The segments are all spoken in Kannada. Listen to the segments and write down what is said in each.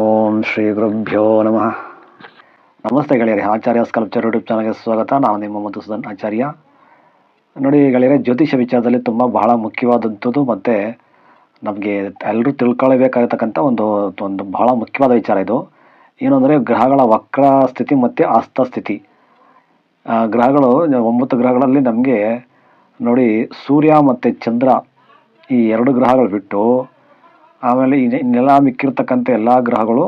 ಓಂ ಶ್ರೀ ಗುರುಭ್ಯೋ ನಮಃ. ನಮಸ್ತೆ ಗೆಳೆಯರೇ, ಆಚಾರ್ಯ ಸ್ಕಲ್ಪ್ಚರ್ ಯೂಟ್ಯೂಬ್ ಚಾನಲ್ಗೆ ಸ್ವಾಗತ. ನಾನು ನಿಮ್ಮ ಮಧುಸೂದನ್ ಆಚಾರ್ಯ. ನೋಡಿ ಗೆಳೆಯರೆ, ಜ್ಯೋತಿಷ್ಯ ವಿಚಾರದಲ್ಲಿ ತುಂಬ ಬಹಳ ಮುಖ್ಯವಾದಂಥದ್ದು ಮತ್ತು ನಮಗೆ ಎಲ್ಲರೂ ತಿಳ್ಕೊಳ್ಬೇಕಾಗತಕ್ಕಂಥ ಒಂದು ಒಂದು ಬಹಳ ಮುಖ್ಯವಾದ ವಿಚಾರ ಇದು. ಏನು ಅಂದರೆ ಗ್ರಹಗಳ ವಕ್ರ ಸ್ಥಿತಿ ಮತ್ತು ಅಸ್ತ ಸ್ಥಿತಿ. ಗ್ರಹಗಳು, ಒಂಬತ್ತು ಗ್ರಹಗಳಲ್ಲಿ ನಮಗೆ ನೋಡಿ ಸೂರ್ಯ ಮತ್ತು ಚಂದ್ರ ಈ ಎರಡು ಗ್ರಹಗಳು ಬಿಟ್ಟು ಆಮೇಲೆ ಈ ಇನ್ನೆಲ್ಲ ಮಿಕ್ಕಿರ್ತಕ್ಕಂಥ ಎಲ್ಲ ಗ್ರಹಗಳು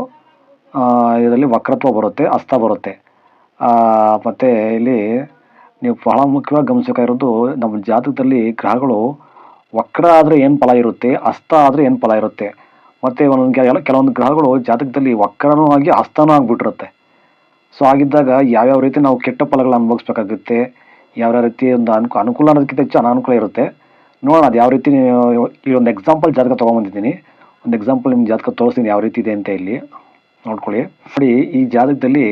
ಇದರಲ್ಲಿ ವಕ್ರತ್ವ ಬರುತ್ತೆ, ಅಸ್ತ ಬರುತ್ತೆ. ಮತ್ತು ಇಲ್ಲಿ ನೀವು ಬಹಳ ಮುಖ್ಯವಾಗಿ ಗಮನಿಸಬೇಕಾಗಿರೋದು ನಮ್ಮ ಜಾತಕದಲ್ಲಿ ಗ್ರಹಗಳು ವಕ್ರ ಆದರೆ ಏನು ಫಲ ಇರುತ್ತೆ, ಅಸ್ತ ಆದರೆ ಏನು ಫಲ ಇರುತ್ತೆ. ಮತ್ತು ಒಂದೊಂದು ಕೆಲ, ಕೆಲವೊಂದು ಗ್ರಹಗಳು ಜಾತಕದಲ್ಲಿ ವಕ್ರನೂ ಆಗಿ ಅಸ್ತನೂ ಆಗಿಬಿಟ್ಟಿರುತ್ತೆ. ಸೊ ಆಗಿದ್ದಾಗ ಯಾವ್ಯಾವ ರೀತಿ ನಾವು ಕೆಟ್ಟ ಫಲಗಳನ್ನ ಅನುಭವಿಸ್ಬೇಕಾಗುತ್ತೆ, ಯಾವ್ಯಾವ ರೀತಿ ಒಂದು ಅನುಕೂ ಅನುಕೂಲ ಅನ್ನೋದಕ್ಕಿಂತ ಹೆಚ್ಚು ಅನಾನುಕೂಲ ಇರುತ್ತೆ. ನೋಡೋಣ ಅದು ಯಾವ ರೀತಿ ಈ ಒಂದು ಎಕ್ಸಾಂಪಲ್ ಜಾತಕ ತೊಗೊಂಬಂದಿದ್ದೀನಿ. ಒಂದು ಎಕ್ಸಾಂಪಲ್ ನಿಮ್ಮ ಜಾತಕ ತೋರಿಸ್ತೀನಿ ಯಾವ ರೀತಿ ಇದೆ ಅಂತ ಇಲ್ಲಿ. ನೋಡ್ಕೊಳ್ಳಿ. ನೋಡಿ, ಈ ಜಾತಕದಲ್ಲಿ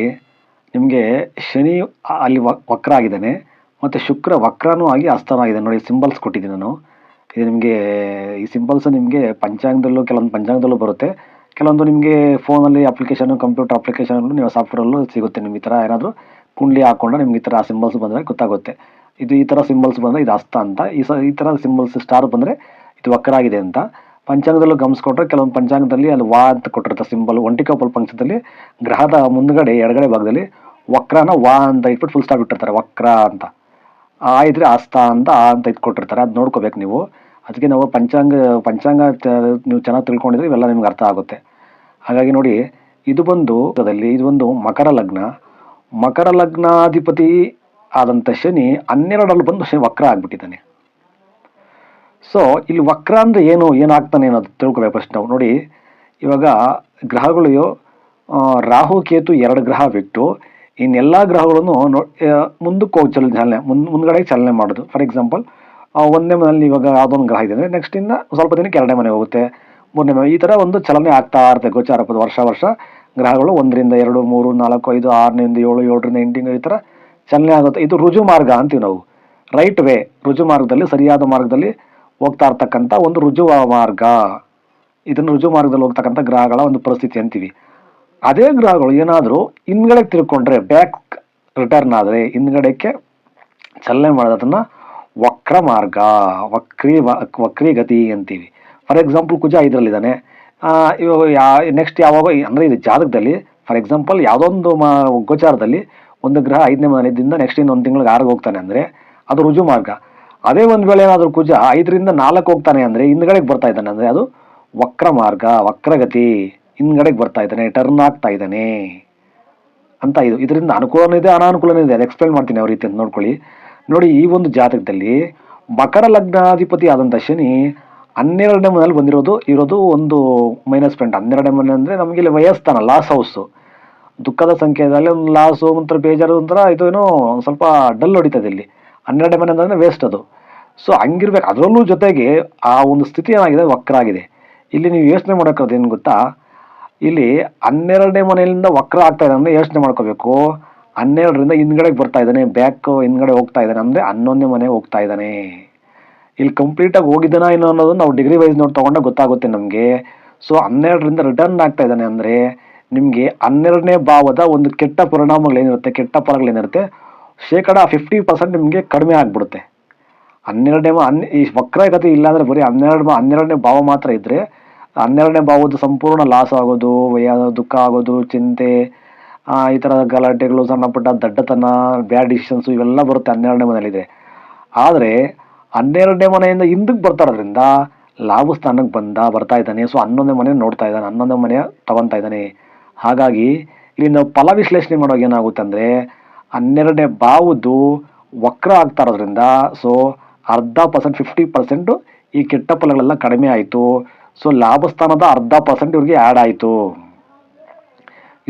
ನಿಮಗೆ ಶನಿ ಅಲ್ಲಿ ವಕ್- ವಕ್ರ ಆಗಿದ್ದಾನೆ, ಮತ್ತು ಶುಕ್ರ ವಕ್ರನೂ ಆಗಿ ಅಸ್ತಾನ ಆಗಿದೆ ನೋಡಿ ಸಿಂಬಲ್ಸ್ ಕೊಟ್ಟಿದ್ದೀನಿ ನಾನು. ಇದು ನಿಮಗೆ ಈ ಸಿಂಬಲ್ಸ್ ನಿಮಗೆ ಪಂಚಾಂಗದಲ್ಲೂ ಕೆಲವೊಂದು ಪಂಚಾಂಗದಲ್ಲೂ ಬರುತ್ತೆ. ಕೆಲವೊಂದು ನಿಮಗೆ ಫೋನಲ್ಲಿ ಅಪ್ಲಿಕೇಶನ್ ಕಂಪ್ಯೂಟರ್ ಅಪ್ಲಿಕೇಶನಲ್ಲೂ ನೀವು ಸಾಫ್ಟ್ವೇರಲ್ಲೂ ಸಿಗುತ್ತೆ ನಿಮ್ಗೆ ಈ ಥರ ಏನಾದರೂ ಕುಂಡ್ಲಿ ಹಾಕ್ಕೊಂಡು ನಿಮ್ಗೆ ಈ ಥರ ಸಿಂಬಲ್ಸ್ ಬಂದರೆ ಗೊತ್ತಾಗುತ್ತೆ. ಇದು ಈ ಥರ ಸಿಂಬಲ್ಸ್ ಬಂದರೆ ಇದು ಅಸ್ತ ಅಂತ. ಈ ಸ ಈ ಥರ ಸಿಂಬಲ್ಸ್ ಸ್ಟಾರ್ ಬಂದರೆ ಇದು ವಕ್ರ ಆಗಿದೆ ಅಂತ. ಪಂಚಾಂಗದಲ್ಲೂ ಗಮನಿಸ್ಕೊಟ್ರೆ ಕೆಲವೊಂದು ಪಂಚಾಂಗದಲ್ಲಿ ಅಲ್ಲಿ ವಾ ಅಂತ ಕೊಟ್ಟಿರುತ್ತೆ ಸಿಂಬಲ್ ಒಂಟಿ ಕಪಲ್ ಪಂಚದಲ್ಲಿ ಗ್ರಹದ ಮುಂದ್ಗಡೆ, ಎಡಗಡೆ ಭಾಗದಲ್ಲಿ ವಕ್ರನ ವಾ ಅಂತ ಇಟ್ಬಿಟ್ಟು ಫುಲ್ ಸ್ಟಾಪ್ ಇಟ್ಟಿರ್ತಾರೆ, ವಕ್ರ ಅಂತ. ಆ ಇದ್ರೆ ಆಸ್ತ ಅಂತ, ಆ ಅಂತ ಇಟ್ಕೊಟ್ಟಿರ್ತಾರೆ. ಅದು ನೋಡ್ಕೋಬೇಕು ನೀವು. ಅದಕ್ಕೆ ನಾವು ಪಂಚಾಂಗ ಪಂಚಾಂಗ ನೀವು ಚೆನ್ನಾಗಿ ತಿಳ್ಕೊಂಡಿದ್ರೆ ಇವೆಲ್ಲ ನಿಮ್ಗೆ ಅರ್ಥ ಆಗುತ್ತೆ. ಹಾಗಾಗಿ ನೋಡಿ, ಇದು ಬಂದು ಇದು ಒಂದು ಮಕರ ಲಗ್ನ. ಮಕರ ಲಗ್ನಾಧಿಪತಿ ಆದಂಥ ಶನಿ ಹನ್ನೆರಡರಲ್ಲಿ ಬಂದು ಶನಿ ವಕ್ರ ಆಗ್ಬಿಟ್ಟಿದ್ದಾನೆ. ಸೊ ಇಲ್ಲಿ ವಕ್ರ ಅಂದರೆ ಏನು, ಏನಾಗ್ತಾನೆ ಅನ್ನೋದು ತಿಳ್ಕೊಬೇಕು ಫಸ್ಟ್ ನಾವು ನೋಡಿ, ಇವಾಗ ಗ್ರಹಗಳು ರಾಹು, ಕೇತು ಎರಡು ಗ್ರಹ ಬಿಟ್ಟು ಇನ್ನೆಲ್ಲ ಗ್ರಹಗಳನ್ನು ನೋ ಮುಂದಕ್ಕೆ ಹೋಗಿ ಚಲ ಚಾಲನೆ ಮುಂದೆ ಮುಂದ್ಗಡೆ ಚಲನೆ ಮಾಡೋದು. ಫಾರ್ ಎಕ್ಸಾಂಪಲ್ ಒಂದನೇ ಮನೆಯಲ್ಲಿ ಇವಾಗ ಯಾವುದೋ ಒಂದು ಗ್ರಹ ಇದೆ. ಅಂದರೆ ನೆಕ್ಸ್ಟ್ ಇನ್ನು ಸ್ವಲ್ಪ ದಿನಕ್ಕೆ ಎರಡನೇ ಮನೆ ಹೋಗುತ್ತೆ. ಮೂರನೇ ಮನೆ, ಈ ಥರ ಒಂದು ಚಲನೆ ಆಗ್ತಾ ಇರುತ್ತೆ ಗೋಚಾರ ಪದ ವರ್ಷ ವರ್ಷ. ಗ್ರಹಗಳು ಒಂದರಿಂದ ಎರಡು, ಮೂರು, ನಾಲ್ಕು, ಐದು, ಆರರಿಂದ ಏಳು, ಏಳರಿಂದ ಎಂಟಿಂಗ್ ಈ ಥರ ಚಲನೆ ಆಗುತ್ತೆ. ಇದು ರುಜು ಮಾರ್ಗ ಅಂತೀವಿ ನಾವು. ರೈಟ್ ವೇ ರುಜು ಮಾರ್ಗದಲ್ಲಿ, ಸರಿಯಾದ ಮಾರ್ಗದಲ್ಲಿ ಹೋಗ್ತಾ ಇರ್ತಕ್ಕಂಥ ಒಂದು ರುಜು ಮಾರ್ಗ. ಇದನ್ನು ರುಜು ಮಾರ್ಗದಲ್ಲಿ ಹೋಗ್ತಕ್ಕಂಥ ಗ್ರಹಗಳ ಒಂದು ಪರಿಸ್ಥಿತಿ ಅಂತೀವಿ. ಅದೇ ಗ್ರಹಗಳು ಏನಾದರೂ ಹಿಂದ್ಗಡೆ ತಿರ್ಕೊಂಡ್ರೆ ಬ್ಯಾಕ್ ರಿಟರ್ನ್ ಆದರೆ ಹಿಂದ್ಗಡೆಗೆ ಚಲನೆ ಮಾಡೋದನ್ನ ವಕ್ರ ಮಾರ್ಗ, ವಕ್ರೀ ಗತಿ ಅಂತೀವಿ. ಫಾರ್ ಎಕ್ಸಾಂಪಲ್ ಕುಜ ಇದರಲ್ಲಿದ್ದಾನೆ. ಇವಾಗ ಯಾ, ನೆಕ್ಸ್ಟ್ ಯಾವಾಗ, ಅಂದರೆ ಇದು ಜಾತಕದಲ್ಲಿ, ಫಾರ್ ಎಕ್ಸಾಂಪಲ್ ಯಾವುದೊಂದು ಮಾ, ಗೋಚಾರದಲ್ಲಿ ಒಂದು ಗ್ರಹ ಐದನೇ ಮನೆಯಿಂದ ನೆಕ್ಸ್ಟ್ ಇನ್ನೊಂದು ತಿಂಗಳಿಗೆ ಆರಿಗೆ ಹೋಗ್ತಾನೆ ಅಂದರೆ ಅದು ರುಜು ಮಾರ್ಗ. ಅದೇ ಒಂದು ವೇಳೆ ಏನಾದರೂ ಕುಜ ಐದರಿಂದ ನಾಲ್ಕು ಹೋಗ್ತಾನೆ ಅಂದರೆ ಹಿಂದ್ಗಡೆಗೆ ಬರ್ತಾ ಇದ್ದಾನೆ. ಅಂದರೆ ಅದು ವಕ್ರ ಮಾರ್ಗ, ವಕ್ರಗತಿ, ಹಿಂದ್ಗಡೆಗೆ ಬರ್ತಾ ಇದ್ದಾನೆ ಟರ್ನ್ ಆಗ್ತಾ ಇದ್ದಾನೆ ಅಂತ ಇದು. ಇದರಿಂದ ಅನುಕೂಲನೂ ಇದೆ, ಅನಾನುಕೂಲನೂ ಇದೆ. ಅದು ಎಕ್ಸ್ಪ್ಲೈನ್ ಮಾಡ್ತೀನಿ ಯಾವ ರೀತಿ ಅಂತ ನೋಡ್ಕೊಳ್ಳಿ. ನೋಡಿ, ಈ ಒಂದು ಜಾತಕದಲ್ಲಿ ಮಕರ ಲಗ್ನಾಧಿಪತಿ ಆದಂಥ ಶನಿ ಹನ್ನೆರಡನೇ ಮನೆಯಲ್ಲಿ ಬಂದಿರೋದು. ಇರೋದು ಒಂದು ಮೈನಸ್ ಪಾಯಿಂಟ್ ಹನ್ನೆರಡನೇ ಮನೆ ಅಂದರೆ ನಮಗೆ ಇಲ್ಲಿ ವಯಸ್ತಾನ ಲಾಸ್ ಹೌಸು ದುಃಖದ ಸಂಖ್ಯೆದಲ್ಲಿ ಒಂದು ಲಾಸು ಒಂಥರ ಬೇಜಾರು ಒಂಥರ ಇದು ಏನೋ ಸ್ವಲ್ಪ ಡಲ್ ಹೊಡಿತದೆ ಇಲ್ಲಿ. ಹನ್ನೆರಡನೇ ಮನೆ ಅಂದ್ರೆ ವೇಸ್ಟ್ ಅದು. ಸೊ ಹಂಗಿರ್ಬೇಕು. ಅದರಲ್ಲೂ ಜೊತೆಗೆ ಆ ಒಂದು ಸ್ಥಿತಿ ಏನಾಗಿದೆ? ವಕ್ರ ಆಗಿದೆ ಇಲ್ಲಿ ನೀವು ಯೋಚನೆ ಮಾಡೋಕ್ಕೋದು ಏನು ಗೊತ್ತಾ? ಇಲ್ಲಿ ಹನ್ನೆರಡನೇ ಮನೆಯಿಂದ ವಕ್ರ ಆಗ್ತಾ ಇದೆ ಅಂದರೆ ಯೋಚನೆ ಮಾಡ್ಕೋಬೇಕು. ಹನ್ನೆರಡರಿಂದ ಹಿಂದ್ಗಡೆಗೆ ಬರ್ತಾ ಇದ್ದಾನೆ ಬ್ಯಾಕ್ ಹಿಂದ್ಗಡೆ ಹೋಗ್ತಾ ಇದ್ದಾನೆ ಅಂದರೆ ಹನ್ನೊಂದನೇ ಮನೆ ಹೋಗ್ತಾ ಇದ್ದಾನೆ. ಇಲ್ಲಿ ಕಂಪ್ಲೀಟಾಗಿ ಹೋಗಿದ್ದಾನ ಏನೋ ಅನ್ನೋದು ನಾವು ಡಿಗ್ರಿ ವೈಸ್ ನೋಡಿ ತೊಗೊಂಡಾಗ ಗೊತ್ತಾಗುತ್ತೆ ನಮಗೆ. ಸೊ ಹನ್ನೆರಡರಿಂದ ರಿಟರ್ನ್ ಆಗ್ತಾ ಇದ್ದಾನೆ ಅಂದರೆ ನಿಮಗೆ ಹನ್ನೆರಡನೇ ಭಾವದ ಒಂದು ಕೆಟ್ಟ ಪರಿಣಾಮಗಳೇನಿರುತ್ತೆ? ಕೆಟ್ಟ ಫಲಗಳೇನಿರುತ್ತೆ? ಶೇಕಡ ಫಿಫ್ಟಿ ಪರ್ಸೆಂಟ್ ನಿಮಗೆ ಕಡಿಮೆ ಆಗಿಬಿಡುತ್ತೆ. ಹನ್ನೆರಡನೇ ಹನ್ ಈ ವಕ್ರಗತಿ ಇಲ್ಲಾಂದರೆ ಬರೀ ಹನ್ನೆರಡು ಹನ್ನೆರಡನೇ ಭಾವ ಮಾತ್ರ ಇದ್ದರೆ ಹನ್ನೆರಡನೇ ಭಾವದ ಸಂಪೂರ್ಣ ಲಾಸ್ ಆಗೋದು ಯಾವುದೋ ದುಃಖ ಆಗೋದು, ಚಿಂತೆ ಈ ಥರ ಗಲಾಟೆಗಳು, ಸಣ್ಣ ಪುಟ್ಟ ದಡ್ಡತನ ಬ್ಯಾಡ್ ಡಿಸಿಷನ್ಸು ಇವೆಲ್ಲ ಬರುತ್ತೆ ಹನ್ನೆರಡನೇ ಮನೆಯಲ್ಲಿದೆ ಆದರೆ ಹನ್ನೆರಡನೇ ಮನೆಯಿಂದ ಹಿಂದಕ್ಕೆ ಬರ್ತಾ ಇರೋದ್ರಿಂದ ಲಾಭ ಸ್ಥಾನಕ್ಕೆ ಬಂದ, ಬರ್ತಾ ಇದ್ದಾನೆ. ಸೊ ಹನ್ನೊಂದನೇ ಮನೆ ನೋಡ್ತಾ ಇದ್ದಾನೆ, ಹನ್ನೊಂದನೇ ಮನೆ ತಗೊತಾ ಇದ್ದಾನೆ. ಹಾಗಾಗಿ, ಇಲ್ಲಿ ನಾವು ಫಲ ವಿಶ್ಲೇಷಣೆ ಮಾಡುವಾಗ ಏನಾಗುತ್ತೆ ಅಂದರೆ ಹನ್ನೆರಡನೇ ಭಾವದ್ದು ವಕ್ರ ಆಗ್ತಾ ಇರೋದ್ರಿಂದ ಸೊ ಅರ್ಧ ಪರ್ಸೆಂಟ್ ಫಿಫ್ಟಿ ಪರ್ಸೆಂಟು ಈ ಕೆಟ್ಟ ಫಲಗಳೆಲ್ಲ ಕಡಿಮೆ ಆಯಿತು. ಸೊ ಲಾಭಸ್ಥಾನದ ಅರ್ಧ ಪರ್ಸೆಂಟ್ ಇವ್ರಿಗೆ ಆ್ಯಡ್ ಆಯಿತು.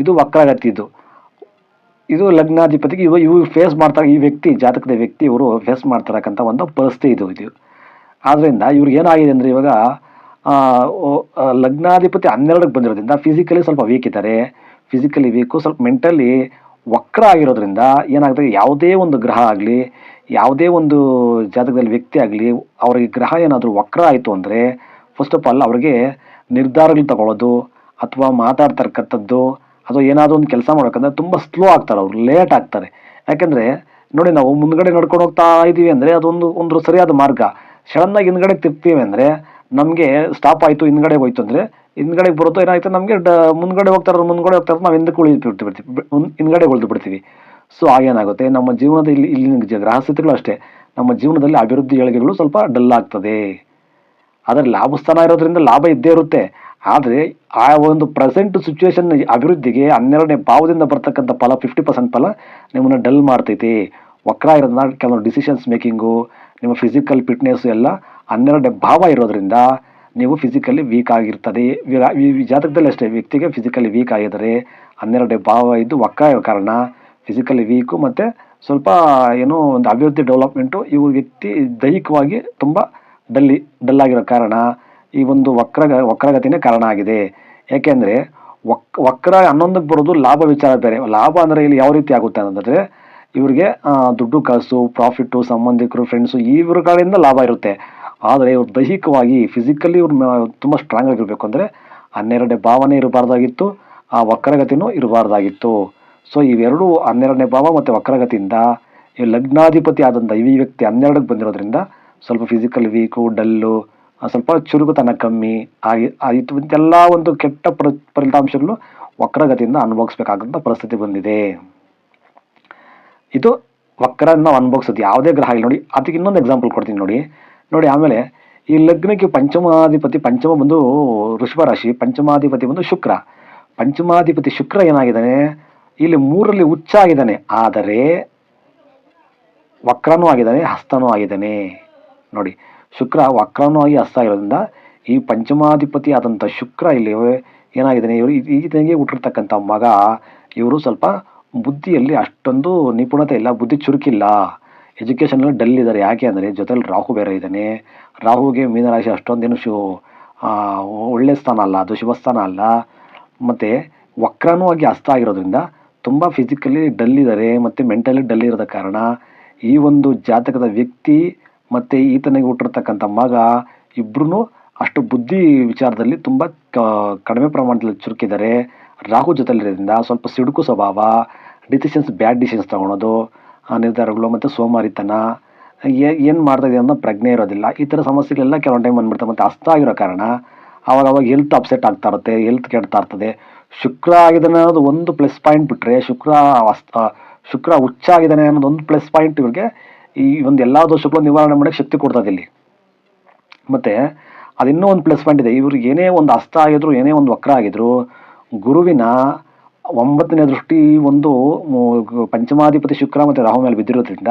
ಇದು ವಕ್ರಗತಿ ಇದು. ಇದು ಲಗ್ನಾಧಿಪತಿಗೆ ಇವ ಇವ್ರು ಫೇಸ್ ಮಾಡ್ತಾ ಈ ವ್ಯಕ್ತಿ, ಜಾತಕದ ವ್ಯಕ್ತಿ ಇವರು ಫೇಸ್ ಮಾಡ್ತಿರಕ್ಕಂಥ ಒಂದು ಪರಿಸ್ಥಿತಿ ಇದು ಇದು. ಆದ್ದರಿಂದ ಇವ್ರಿಗೆ ಏನಾಗಿದೆ ಅಂದರೆ ಇವಾಗ ಲಗ್ನಾಧಿಪತಿ ಹನ್ನೆರಡಕ್ಕೆ ಬಂದಿರೋದ್ರಿಂದ ಫಿಸಿಕಲಿ ಸ್ವಲ್ಪ ವೀಕ್ ಇದ್ದಾರೆ. ಫಿಸಿಕಲಿ ವೀಕು ಸ್ವಲ್ಪ ಮೆಂಟಲಿ ವಕ್ರ ಆಗಿರೋದ್ರಿಂದ ಏನಾಗ್ತದೆ, ಯಾವುದೇ ಒಂದು ಗ್ರಹ ಆಗಲಿ, ಯಾವುದೇ ಒಂದು ಜಾತಕದಲ್ಲಿ ವ್ಯಕ್ತಿ ಆಗಲಿ, ಅವರಿಗೆ ಗ್ರಹ ಏನಾದರೂ ವಕ್ರ ಆಯಿತು ಅಂದರೆ ಫಸ್ಟ್ ಆಫ್ ಆಲ್ ಅವ್ರಿಗೆ ನಿರ್ಧಾರಗಳು ತಗೊಳ್ಳೋದು ಅಥವಾ ಮಾತಾಡ್ತಕ್ಕಂಥದ್ದು ಅಥವಾ ಏನಾದರೂ ಒಂದು ಕೆಲಸ ಮಾಡ್ಬೇಕಂದ್ರೆ ತುಂಬ ಸ್ಲೋ ಆಗ್ತಾರೆ ಅವರು ಲೇಟ್ ಆಗ್ತಾರೆ. ಯಾಕೆಂದರೆ ನೋಡಿ ನಾವು ಮುಂದ್ಗಡೆ ನಡ್ಕೊಂಡು ಹೋಗ್ತಾ ಇದ್ದೀವಿ ಅಂದರೆ ಅದೊಂದು ಒಂದು ಸರಿಯಾದ ಮಾರ್ಗ. ಸಡನ್ನಾಗಿ ಹಿಂದ್ಗಡೆ ತಿರ್ತೀವಿ ಅಂದರೆ ನಮಗೆ ಸ್ಟಾಪ್ ಆಯಿತು, ಹಿಂದ್ಗಡೆ ಹೋಯ್ತು ಅಂದರೆ ಹಿಂದ್ಗಡೆ ಬರುತ್ತೋ ಏನಾಯ್ತು ನಮಗೆ ಡ, ಮುಂದ್ಗಡೆ ಹೋಗ್ತಾ ಇರೋದು ಮುಂದ್ಗಡೆ ಹೋಗ್ತಾ ಇರೋದು ನಾವು ಹಿಂದಕ್ಕೆ ಉಳಿದು ಬಿಡ್ತೀವಿ. ಹಿಂದ್ಗಡೆ ಉಳಿದು ಬಿಡ್ತೀವಿ. ಸೊ ಆಗೇನಾಗುತ್ತೆ ನಮ್ಮ ಜೀವನದಲ್ಲಿ ಇಲ್ಲಿ ಇಲ್ಲಿನ ಗ್ರಹಸ್ಥಿತಿಗಳು ಅಷ್ಟೇ. ನಮ್ಮ ಜೀವನದಲ್ಲಿ ಅಭಿವೃದ್ಧಿ ಏಳಿಗೆಗಳು ಸ್ವಲ್ಪ ಡಲ್ ಆಗ್ತದೆ. ಆದರೆ ಲಾಭಸ್ಥಾನ ಇರೋದ್ರಿಂದ ಲಾಭ ಇದ್ದೇ ಇರುತ್ತೆ. ಆದರೆ ಆ ಒಂದು ಪ್ರೆಸೆಂಟ್ ಸಿಚುವೇಶನ್ ಅಭಿವೃದ್ಧಿಗೆ ಹನ್ನೆರಡನೇ ಭಾವದಿಂದ ಬರ್ತಕ್ಕಂಥ ಫಲ ಫಿಫ್ಟಿ ಪರ್ಸೆಂಟ್ ಫಲ ನಿಮ್ಮನ್ನು ಡಲ್ ಮಾಡ್ತೈತಿ. ವಕ್ರ ಇರೋದ್ರಿಂದ ಕೆಲವೊಂದು ಡಿಸಿಷನ್ಸ್ ಮೇಕಿಂಗು ನಿಮ್ಮ ಫಿಸಿಕಲ್ ಫಿಟ್ನೆಸ್ ಎಲ್ಲ ಹನ್ನೆರಡನೇ ಭಾವ ಇರೋದ್ರಿಂದ ನೀವು ಫಿಸಿಕಲಿ ವೀಕ್ ಆಗಿರ್ತದೆ. ಈ ಜಾತಕದಲ್ಲಿ ಅಷ್ಟೇ, ವ್ಯಕ್ತಿಗೆ ಫಿಸಿಕಲಿ ವೀಕ್ ಆಗಿದ್ದಾರೆ ಹನ್ನೆರಡು ಭಾವ ಇದ್ದು ಒಕ್ಕ ಕಾರಣ. ಫಿಸಿಕಲಿ ವೀಕು ಮತ್ತು ಸ್ವಲ್ಪ ಏನೋ ಒಂದು ಅಭಿವೃದ್ಧಿ ಡೆವಲಪ್ಮೆಂಟು ಇವ್ರ ವ್ಯಕ್ತಿ ದೈಹಿಕವಾಗಿ ತುಂಬ ಡಲ್ಲಿ, ಡಲ್ಲಾಗಿರೋ ಕಾರಣ ಈ ಒಂದು ವಕ್ರ ವಕ್ರಗತಿನೇ ಕಾರಣ ಆಗಿದೆ. ಏಕೆಂದರೆ ವಕ್, ವಕ್ರ ಹನ್ನೊಂದಕ್ಕೆ ಬರೋದು ಲಾಭ, ವಿಚಾರ ಬೇರೆ. ಲಾಭ ಅಂದರೆ ಇಲ್ಲಿ ಯಾವ ರೀತಿ ಆಗುತ್ತೆ ಅಂತಂದರೆ ಇವರಿಗೆ ದುಡ್ಡು ಕಾಸು ಪ್ರಾಫಿಟ್ಟು ಸಂಬಂಧಿಕರು ಫ್ರೆಂಡ್ಸು ಇವ್ರ ಕಡೆಯಿಂದ ಲಾಭ ಇರುತ್ತೆ. ಆದರೆ ಇವ್ರು ದೈಹಿಕವಾಗಿ ಫಿಸಿಕಲಿ ಇವ್ರು ತುಂಬ ಸ್ಟ್ರಾಂಗ್ ಆಗಿರಬೇಕು ಅಂದರೆ ಹನ್ನೆರಡನೇ ಭಾವನೆ ಇರಬಾರ್ದಾಗಿತ್ತು, ಆ ವಕ್ರಗತಿನೂ ಇರಬಾರ್ದಾಗಿತ್ತು. ಸೊ ಇವೆರಡು ಹನ್ನೆರಡನೇ ಭಾವ ಮತ್ತು ವಕ್ರಗತಿಯಿಂದ, ಈ ಲಗ್ನಾಧಿಪತಿ ಆದಂಥ ಈ ವ್ಯಕ್ತಿ ಹನ್ನೆರಡಕ್ಕೆ ಬಂದಿರೋದ್ರಿಂದ ಸ್ವಲ್ಪ ಫಿಸಿಕಲ್ ವೀಕು ಡಲ್ಲು ಸ್ವಲ್ಪ ಚುರುಕುತನ ಕಮ್ಮಿ ಆಗಿ ಆಯಿತು ಇಂತೆಲ್ಲ ಒಂದು ಕೆಟ್ಟ ಪ್ರ ಫಲಿತಾಂಶಗಳು ವಕ್ರಗತಿಯಿಂದ ಅನುಭವಿಸ್ಬೇಕಾದಂಥ ಪರಿಸ್ಥಿತಿ ಬಂದಿದೆ. ಇದು ವಕ್ರ ನಾವು ಅನುಭವಿಸೋದು. ಯಾವುದೇ ಗ್ರಹ ಇಲ್ಲ ನೋಡಿ, ಅದಕ್ಕೆ ಇನ್ನೊಂದು ಎಕ್ಸಾಂಪಲ್ ಕೊಡ್ತೀನಿ ನೋಡಿ. ನೋಡಿ, ಆಮೇಲೆ ಈ ಲಗ್ನಕ್ಕೆ ಪಂಚಮಾಧಿಪತಿ, ಪಂಚಮ ಬಂದು ವೃಷಭ ರಾಶಿ, ಪಂಚಮಾಧಿಪತಿ ಬಂದು ಶುಕ್ರ. ಪಂಚಮಾಧಿಪತಿ ಶುಕ್ರ ಏನಾಗಿದ್ದಾನೆ? ಇಲ್ಲಿ ಮೂರಲ್ಲಿ ಹುಚ್ಚ ಆಗಿದ್ದಾನೆ. ಆದರೆ ವಕ್ರನೂ ಆಗಿದ್ದಾನೆ, ಹಸ್ತನೂ ಆಗಿದ್ದಾನೆ. ನೋಡಿ, ಶುಕ್ರ ವಕ್ರನೂ ಆಗಿ ಹಸ್ತ ಆಗಿರೋದ್ರಿಂದ ಈ ಪಂಚಮಾಧಿಪತಿ ಆದಂಥ ಶುಕ್ರ ಇಲ್ಲಿ ಏನಾಗಿದ್ದಾನೆ? ಇವರು ಈತನಿಗೆ ಹುಟ್ಟಿರ್ತಕ್ಕಂಥ ಮಗ, ಇವರು ಸ್ವಲ್ಪ ಬುದ್ಧಿಯಲ್ಲಿ ಅಷ್ಟೊಂದು ನಿಪುಣತೆ ಇಲ್ಲ, ಬುದ್ಧಿ ಚುರುಕಿಲ್ಲ. ಎಜುಕೇಷನಲ್ಲಿ ಡಲ್ ಇದ್ದಾರೆ ಯಾಕೆ ಅಂದರೆ ಜೊತೆಲಿ ರಾಹು ಬೇರೆ ಇದ್ದಾನೆ ರಾಹುಗೆ ಮೀನರಾಶಿ ಅಷ್ಟೊಂದೇನು ಶು ಒಳ್ಳೆಯ ಒಳ್ಳೆ ಸ್ಥಾನ ಅಲ್ಲ, ಅದು ಶುಭ ಅಲ್ಲ. ಮತ್ತು ವಕ್ರನೂ ಆಗಿ ಅಸ್ತ ಆಗಿರೋದ್ರಿಂದ ತುಂಬ ಫಿಸಿಕಲಿ ಡಲ್ ಇದ್ದಾರೆ ಮತ್ತು ಮೆಂಟಲಿ ಡಲ್ ಇರೋದ ಕಾರಣ ಈ ಒಂದು ಜಾತಕದ ವ್ಯಕ್ತಿ ಮತ್ತು ಈತನಿಗೆ ಹುಟ್ಟಿರ್ತಕ್ಕಂಥ ಮಗ ಇಬ್ಬರೂ ಅಷ್ಟು ಬುದ್ಧಿ ವಿಚಾರದಲ್ಲಿ ತುಂಬ ಕಡಿಮೆ ಪ್ರಮಾಣದಲ್ಲಿ ಚುರುಕಿದ್ದಾರೆ. ರಾಹು ಜೊತೆಲಿರೋದ್ರಿಂದ ಸ್ವಲ್ಪ ಸಿಡುಕು ಸ್ವಭಾವ ಡಿಸಿಷನ್ಸ್ ಬ್ಯಾಡ್ ಡಿಸಿಷನ್ಸ್ ತಗೊಳೋದು ನಿರ್ಧಾರಗಳು ಮತ್ತು ಸೋಮಾರಿತನ ಏನು ಮಾಡ್ತಾ ಇದೆ ಅನ್ನೋ ಪ್ರಜ್ಞೆ ಇರೋದಿಲ್ಲ. ಈ ಥರ ಸಮಸ್ಯೆಗಳೆಲ್ಲ ಕೆಲವೊಂದು ಟೈಮ್ ಬಂದ್ಬಿಡ್ತವೆ. ಮತ್ತು ಆಗಿರೋ ಕಾರಣ ಅವಾಗ ಹೆಲ್ತ್ ಅಪ್ಸೆಟ್ ಆಗ್ತಾ ಇರುತ್ತೆ ಹೆಲ್ತ್ ಕೆಡ್ತಾ ಇರ್ತದೆ. ಶುಕ್ರ ಆಗಿದ್ದಾನೆ ಅನ್ನೋದು ಒಂದು ಪ್ಲಸ್ ಪಾಯಿಂಟ್ ಬಿಟ್ಟರೆ ಶುಕ್ರ ಅಸ್ತ ಶುಕ್ರ ಹುಚ್ಚ ಆಗಿದ್ದಾನೆ ಅನ್ನೋದು ಒಂದು ಪ್ಲಸ್ ಪಾಯಿಂಟ್ ಇವ್ರಿಗೆ ಈ ಒಂದು ಎಲ್ಲ ದೋಷಗಳು ನಿವಾರಣೆ ಮಾಡೋಕ್ಕೆ ಶಕ್ತಿ ಕೊಡ್ತದೆ ಇಲ್ಲಿ. ಮತ್ತು ಅದಿನ್ನೂ ಒಂದು ಪ್ಲಸ್ ಪಾಯಿಂಟ್ ಇದೆ. ಇವ್ರಿಗೆ ಏನೇ ಒಂದು ಅಸ್ತ ಆಗಿದ್ರು, ಏನೇ ಒಂದು ವಕ್ರ ಆಗಿದ್ರು, ಗುರುವಿನ ಒಂಬತ್ತನೇ ದೃಷ್ಟಿ ಒಂದು ಪಂಚಮಾಧಿಪತಿ ಶುಕ್ರ ಮತ್ತು ರಾಹು ಮೇಲೆ ಬಿದ್ದಿರೋದ್ರಿಂದ,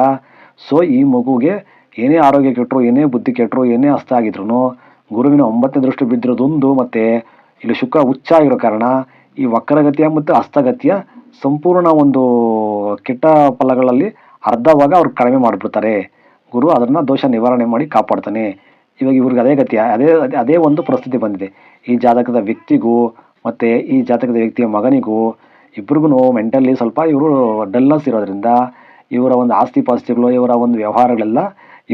ಸೊ ಈ ಮಗುಗೆ ಏನೇ ಆರೋಗ್ಯ ಕೆಟ್ಟರು, ಏನೇ ಬುದ್ಧಿ ಕೆಟ್ಟರು, ಏನೇ ಅಸ್ತ ಆಗಿದ್ರು ಗುರುವಿನ ಒಂಬತ್ತನೇ ದೃಷ್ಟಿ ಬಿದ್ದಿರೋದೊಂದು ಮತ್ತು ಇಲ್ಲಿ ಶುಕ್ರ ಉಚ್ಚ ಆಗಿರೋ ಕಾರಣ ಈ ವಕ್ರಗತಿಯ ಮತ್ತು ಹಸ್ತಗತಿಯ ಸಂಪೂರ್ಣ ಒಂದು ಕೆಟ್ಟ ಫಲಗಳಲ್ಲಿ ಅರ್ಧವಾಗ ಅವ್ರು ಕಡಿಮೆ ಮಾಡಿಬಿಡ್ತಾರೆ. ಗುರು ಅದನ್ನು ದೋಷ ನಿವಾರಣೆ ಮಾಡಿ ಕಾಪಾಡ್ತಾನೆ. ಇವಾಗ ಇವ್ರಿಗೆ ಅದೇ ಗತಿಯ ಅದೇ ಅದೇ- ಅದೇ ಒಂದು ಪರಿಸ್ಥಿತಿ ಬಂದಿದೆ. ಈ ಜಾತಕದ ವ್ಯಕ್ತಿಗೂ ಮತ್ತು ಈ ಜಾತಕದ ವ್ಯಕ್ತಿಯ ಮಗನಿಗೂ ಇಬ್ರಿಗೂ ಮೆಂಟಲಿ ಸ್ವಲ್ಪ ಇವರು ಡಲ್ನೆಸ್ ಇರೋದ್ರಿಂದ ಇವರ ಒಂದು ಆಸ್ತಿ ಪಾಸ್ತಿಗಳು, ಇವರ ಒಂದು ವ್ಯವಹಾರಗಳೆಲ್ಲ